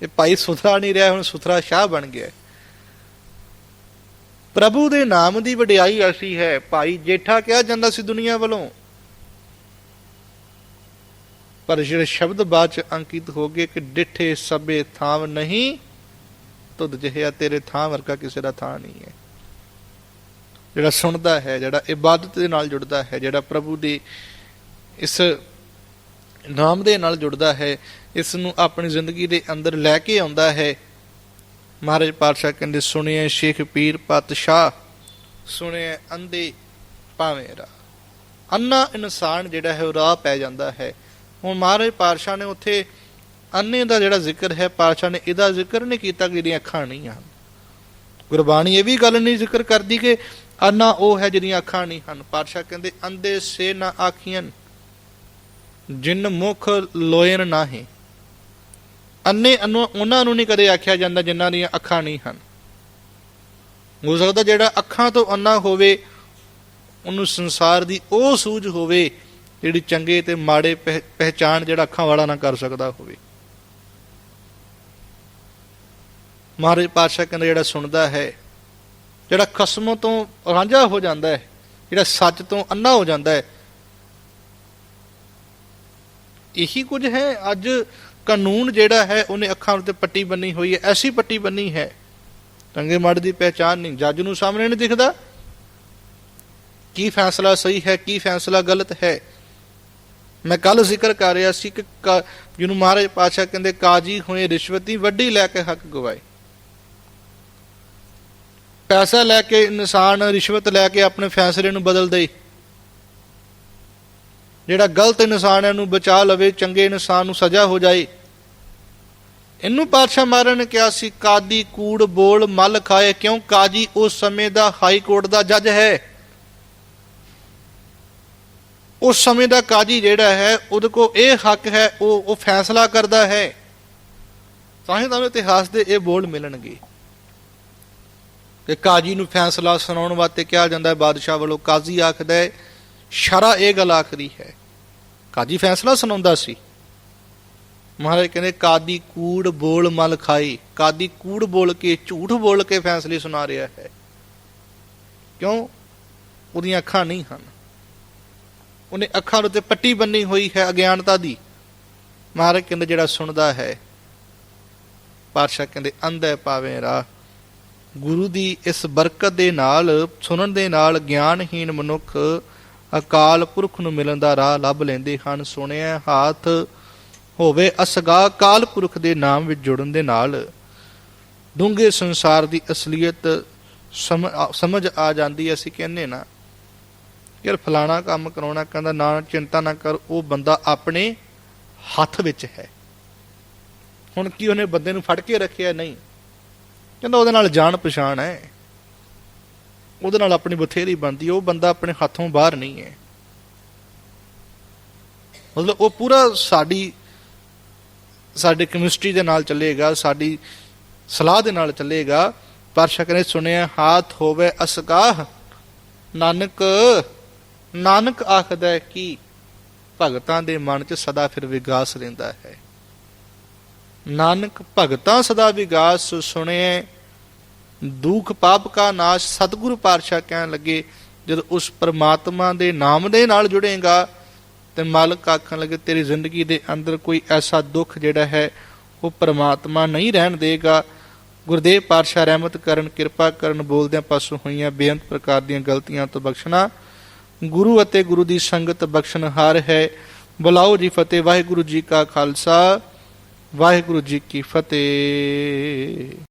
ਇਹ ਭਾਈ ਸੁਥਰਾ ਨਹੀਂ ਰਿਹਾ, ਹੁਣ ਸੁਥਰਾ ਸ਼ਾਹ ਬਣ ਗਿਆ ਪ੍ਰਭੂ ਦੇ ਨਾਮ ਦੀ ਵਡਿਆਈ ਐਸੀ ਹੈ। ਭਾਈ ਜੇਠਾ ਕਿਹਾ ਜਾਂਦਾ ਸੀ ਦੁਨੀਆ ਵੱਲੋਂ। ਪਰ ਜਿਹੜੇ ਸ਼ਬਦ ਬਾਅਦ ਚ ਅੰਕਿਤ ਹੋ ਗਏ ਕਿ ਡਿਠੇ ਸਭੇ ਥਾਂ ਨਹੀਂ, ਤੁਧ ਜਿਹਾ ਤੇਰੇ ਥਾਂ ਵਰਗਾ ਕਿਸੇ ਦਾ ਥਾਂ ਨਹੀਂ ਹੈ। ਜਿਹੜਾ ਸੁਣਦਾ ਹੈ, ਜਿਹੜਾ ਇਬਾਦਤ ਦੇ ਨਾਲ ਜੁੜਦਾ ਹੈ, ਜਿਹੜਾ ਪ੍ਰਭੂ ਦੀ ਇਸ ਨਾਮ ਦੇ ਨਾਲ ਜੁੜਦਾ ਹੈ, ਇਸ ਨੂੰ ਆਪਣੀ ਜ਼ਿੰਦਗੀ ਦੇ ਅੰਦਰ ਲੈ ਕੇ ਆਉਂਦਾ ਹੈ। ਮਹਾਰਾਜ ਪਾਤਸ਼ਾਹ ਕਹਿੰਦੇ ਸੁਣਿਆ ਸ਼ੇਖ ਪੀਰ ਪਾਤਸ਼ਾਹ ਸੁਣਿਆ ਅੰਦੇ ਭਾਵੇਂ ਰਾ ਅੰਨਾ ਇਨਸਾਨ ਜਿਹੜਾ ਹੈ, ਉਹ ਰਾਹ ਪੈ ਜਾਂਦਾ ਹੈ। ਹੁਣ ਮਹਾਰਾਜ ਪਾਤਸ਼ਾਹ ਨੇ ਉੱਥੇ ਅੰਨੇ ਦਾ ਜਿਹੜਾ ਜ਼ਿਕਰ ਹੈ, ਪਾਤਸ਼ਾਹ ਨੇ ਇਹਦਾ ਜ਼ਿਕਰ ਨਹੀਂ ਕੀਤਾ ਕਿ ਇਹਦੀਆਂ ਅੱਖਾਂ ਨਹੀਂ ਹਨ। ਗੁਰਬਾਣੀ ਇਹ ਵੀ ਗੱਲ ਨਹੀਂ ਜ਼ਿਕਰ ਕਰਦੀ ਕਿ ਅੰਨਾ ਉਹ ਹੈ ਜਿਹਦੀਆਂ ਅੱਖਾਂ ਨਹੀਂ ਹਨ। ਪਾਤਸ਼ਾਹ ਕਹਿੰਦੇ ਅੰਦੇ ਸੇ ਨਾ ਆਖੀਆਂ ਜਿਨ ਮੁਖ ਲੋਇਨ ਨਾਹੀ। ਅੰਨੇ ਅਨੂ ਉਹਨਾਂ ਨੂੰ ਨਹੀਂ ਕਦੇ ਆਖਿਆ ਜਾਂਦਾ ਜਿਨ੍ਹਾਂ ਦੀਆਂ ਅੱਖਾਂ ਨਹੀਂ ਹਨ। ਹੋ ਸਕਦਾ ਜਿਹੜਾ ਅੱਖਾਂ ਤੋਂ ਅੰਨਾ ਹੋਵੇ, ਉਹਨੂੰ ਸੰਸਾਰ ਦੀ ਉਹ ਸੂਝ ਹੋਵੇ, ਜਿਹੜੀ ਚੰਗੇ ਤੇ ਮਾੜੇ ਪਹਿ- ਪਹਿਚਾਣ ਜਿਹੜਾ ਅੱਖਾਂ ਵਾਲਾ ਨਾ ਕਰ ਸਕਦਾ ਹੋਵੇ। ਮਹਾਰਾਜ ਪਾਤਸ਼ਾਹ ਕਹਿੰਦਾ ਜਿਹੜਾ ਸੁਣਦਾ ਹੈ ਜਿਹੜਾ ਖਸਮ ਤੋਂ ਰਾਂਝਾ ਹੋ ਜਾਂਦਾ ਹੈ, ਜਿਹੜਾ ਸੱਚ ਤੋਂ ਅੰਨਾ ਹੋ ਜਾਂਦਾ ਹੈ। ਇਹੀ ਕੁਝ ਹੈ। ਅੱਜ ਕਾਨੂੰਨ ਜਿਹੜਾ ਹੈ, ਉਹਨੇ ਅੱਖਾਂ ਉੱਤੇ ਪੱਟੀ ਬੰਨੀ ਹੋਈ ਹੈ। ਐਸੀ ਪੱਟੀ ਬੰਨੀ ਹੈ। ਚੰਗੇ ਮੜ ਦੀ ਪਹਿਚਾਨ ਨਹੀਂ। ਜੱਜ ਨੂੰ ਸਾਹਮਣੇ ਨਹੀਂ ਦਿਖਦਾ। ਕੀ ਫੈਸਲਾ ਸਹੀ ਹੈ, ਕੀ ਫੈਸਲਾ ਗਲਤ ਹੈ? ਮੈਂ ਕੱਲ ਜ਼ਿਕਰ ਕਰ ਰਿਹਾ ਸੀ ਕਿ ਜਿਹਨੂੰ ਮਹਾਰਾਜ ਪਾਤਸ਼ਾਹ ਕਹਿੰਦੇ, ਕਾਜੀ ਹੋਏ ਰਿਸ਼ਵਤੀ, ਵੱਡੀ ਲੈ ਕੇ ਹੱਕ ਗਵਾਏ। ਪੈਸਾ ਲੈ ਕੇ, ਇਨਸਾਨ ਰਿਸ਼ਵਤ ਲੈ ਕੇ ਆਪਣੇ ਫੈਸਲੇ ਨੂੰ ਬਦਲ ਦੇ ਜਿਹੜਾ ਗਲਤ ਇਨਸਾਨ ਹੈ ਨੂੰ ਬਚਾ ਲਵੇ, ਚੰਗੇ ਇਨਸਾਨ ਨੂੰ ਸਜ਼ਾ ਹੋ ਜਾਏ। ਇਹਨੂੰ ਪਾਤਸ਼ਾਹ ਮਹਾਰਾਜ ਨੇ ਕਿਹਾ ਸੀ, ਕਾਦੀ ਕੂੜ ਬੋਲ ਮਲ ਖਾਏ, ਕਿਉਂ ਕਾਜੀ ਉਸ ਸਮੇਂ ਦਾ ਹਾਈ ਕੋਰਟ ਦਾ ਜੱਜ ਹੈ? ਉਸ ਸਮੇਂ ਦਾ ਕਾਜੀ ਜਿਹੜਾ ਹੈ, ਉਹਦੇ ਕੋ ਇਹ ਹੱਕ ਹੈ, ਉਹ ਉਹ ਫੈਸਲਾ ਕਰਦਾ ਹੈ। ਤਾਂ ਹੀ ਤੁਹਾਨੂੰ ਇਤਿਹਾਸ ਦੇ ਇਹ ਬੋਲ ਮਿਲਣਗੇ। ਕਿ ਕਾਜੀ ਨੂੰ ਫੈਸਲਾ ਸੁਣਾਉਣ ਵਾਸਤੇ ਕਿਹਾ ਜਾਂਦਾ ਹੈ, ਬਾਦਸ਼ਾਹ ਵੱਲੋਂ ਕਾਜ਼ੀ ਆਖਦਾ ਹੈ, ਸ਼ਰਾ ਇਹ ਗੱਲ ਆਖਦੀ ਹੈ, ਕਾਜੀ ਫੈਸਲਾ ਸੁਣਾਉਂਦਾ ਸੀ? ਮਹਾਰਾਜ ਕਹਿੰਦੇ, ਕਾਦੀ ਕੂੜ ਬੋਲ ਮਲ ਖਾਈ, ਕਾਦੀ ਕੂੜ ਬੋਲ ਕੇ, ਝੂਠ ਬੋਲ ਕੇ ਫੈਸਲੇ ਸੁਣਾ ਰਿਹਾ ਹੈ। ਕਿਉਂ? ਉਹਦੀਆਂ ਅੱਖਾਂ ਨਹੀਂ ਹਨ। ਉਹਨੇ ਅੱਖਾਂ ਉੱਤੇ ਪੱਟੀ ਬੰਨੀ ਹੋਈ ਹੈ ਅਗਿਆਨਤਾ ਦੀ। ਮਹਾਰਾਜ ਕਹਿੰਦੇ, ਜਿਹੜਾ ਸੁਣਦਾ ਹੈ, ਪਾਤਸ਼ਾਹ ਕਹਿੰਦੇ, ਅੰਧੇ ਪਾਵੇਂ ਰਾਹ। ਗੁਰੂ ਦੀ ਇਸ ਬਰਕਤ ਦੇ ਨਾਲ, ਸੁਣਨ ਦੇ ਨਾਲ ਗਿਆਨਹੀਨ ਮਨੁੱਖ ਅਕਾਲ ਪੁਰਖ ਨੂੰ ਮਿਲਣ ਦਾ ਰਾਹ ਲੱਭ ਲੈਂਦੇ ਹਨ। ਸੁਣਿਆ ਹਾਥ ਹੋਵੇ ਅਸਗਾ ਕਾਲ ਪੁਰਖ ਦੇ ਨਾਮ ਵਿੱਚ ਜੁੜਨ ਦੇ ਨਾਲ ਡੂੰਘੇ ਸੰਸਾਰ ਦੀ ਅਸਲੀਅਤ ਸਮਝ ਆ ਜਾਂਦੀ ਹੈ, ਅਸੀਂ ਕਹਿੰਦੇ ਨਾ। ਯਾਰ ਫਲਾਣਾ ਕੰਮ ਕਰਾਉਣਾ, ਕਹਿੰਦਾ ਨਾ, ਚਿੰਤਾ ਨਾ ਕਰ, ਉਹ ਬੰਦਾ ਆਪਣੇ ਹੱਥ ਵਿੱਚ ਹੈ। ਹੁਣ ਕੀ ਉਹਨੇ ਬੰਦੇ ਨੂੰ ਫੜ ਕੇ ਰੱਖਿਆ? ਨਹੀਂ। ਕਹਿੰਦਾ ਉਹਦੇ ਨਾਲ ਜਾਣ ਪਛਾਣ ਹੈ। ਉਹਦੇ ਨਾਲ ਆਪਣੀ ਬਥੇਰੀ ਬਣਦੀ ਉਹ ਬੰਦਾ ਆਪਣੇ ਹੱਥੋਂ ਬਾਹਰ ਨਹੀਂ ਹੈ। ਮਤਲਬ ਉਹ ਪੂਰਾ ਸਾਡੀ, ਸਾਡੇ ਕੈਮਿਸਟਰੀ ਦੇ ਨਾਲ ਚੱਲੇਗਾ, ਸਾਡੀ ਸਲਾਹ ਦੇ ਨਾਲ ਚੱਲੇਗਾ। ਪਰਸ਼ਕ ਨੇ ਸੁਣਿਆ, ਹਾਥ ਹੋਵੇ ਅਸਕਾਹ, ਨਾਨਕ ਨਾਨਕ ਆਖਦਾ ਕਿ ਭਗਤਾਂ ਦੇ ਮਨ 'ਚ ਸਦਾ ਫਿਰ ਵਿਗਾਸ ਰਹਿੰਦਾ ਹੈ। ਨਾਨਕ ਭਗਤਾਂ ਸਦਾ ਵਿਗਾਸ ਸੁਣਿਐ, ਦੁਖ ਪਾਪ ਕਾ ਨਾਸ਼ ਸਤਿਗੁਰੂ ਪਾਤਸ਼ਾਹ ਕਹਿਣ ਲੱਗੇ, ਜਦੋਂ ਉਸ ਪਰਮਾਤਮਾ ਦੇ ਨਾਮ ਦੇ ਨਾਲ ਜੁੜੇਗਾ, ਤੇ ਮਾਲਕ ਆਖਣ ਲੱਗੇ, ਤੇਰੀ ਜ਼ਿੰਦਗੀ ਦੇ ਅੰਦਰ ਕੋਈ ਐਸਾ ਦੁੱਖ ਜਿਹੜਾ ਹੈ, ਉਹ ਪਰਮਾਤਮਾ ਨਹੀਂ ਰਹਿਣ ਦੇਗਾ। ਗੁਰਦੇਵ ਪਾਤਸ਼ਾਹ ਰਹਿਮਤ ਕਰਨ, ਕਿਰਪਾ ਕਰਨ ਬੋਲਦਿਆਂ ਪਾਸੋਂ ਹੋਈਆਂ ਬੇਅੰਤ ਪ੍ਰਕਾਰ ਦੀਆਂ ਗਲਤੀਆਂ ਤੋਂ ਬਖਸ਼ਣਾ। ਗੁਰੂ ਅਤੇ ਗੁਰੂ ਦੀ ਸੰਗਤ ਬਖਸ਼ਣਹਾਰ ਹੈ। ਬੁਲਾਓ ਜੀ ਫਤਿਹ, ਵਾਹਿਗੁਰੂ ਜੀ ਕਾ ਖਾਲਸਾ। ਵਾਹਿਗੁਰੂ ਜੀ ਕੀ ਫਤਿਹ।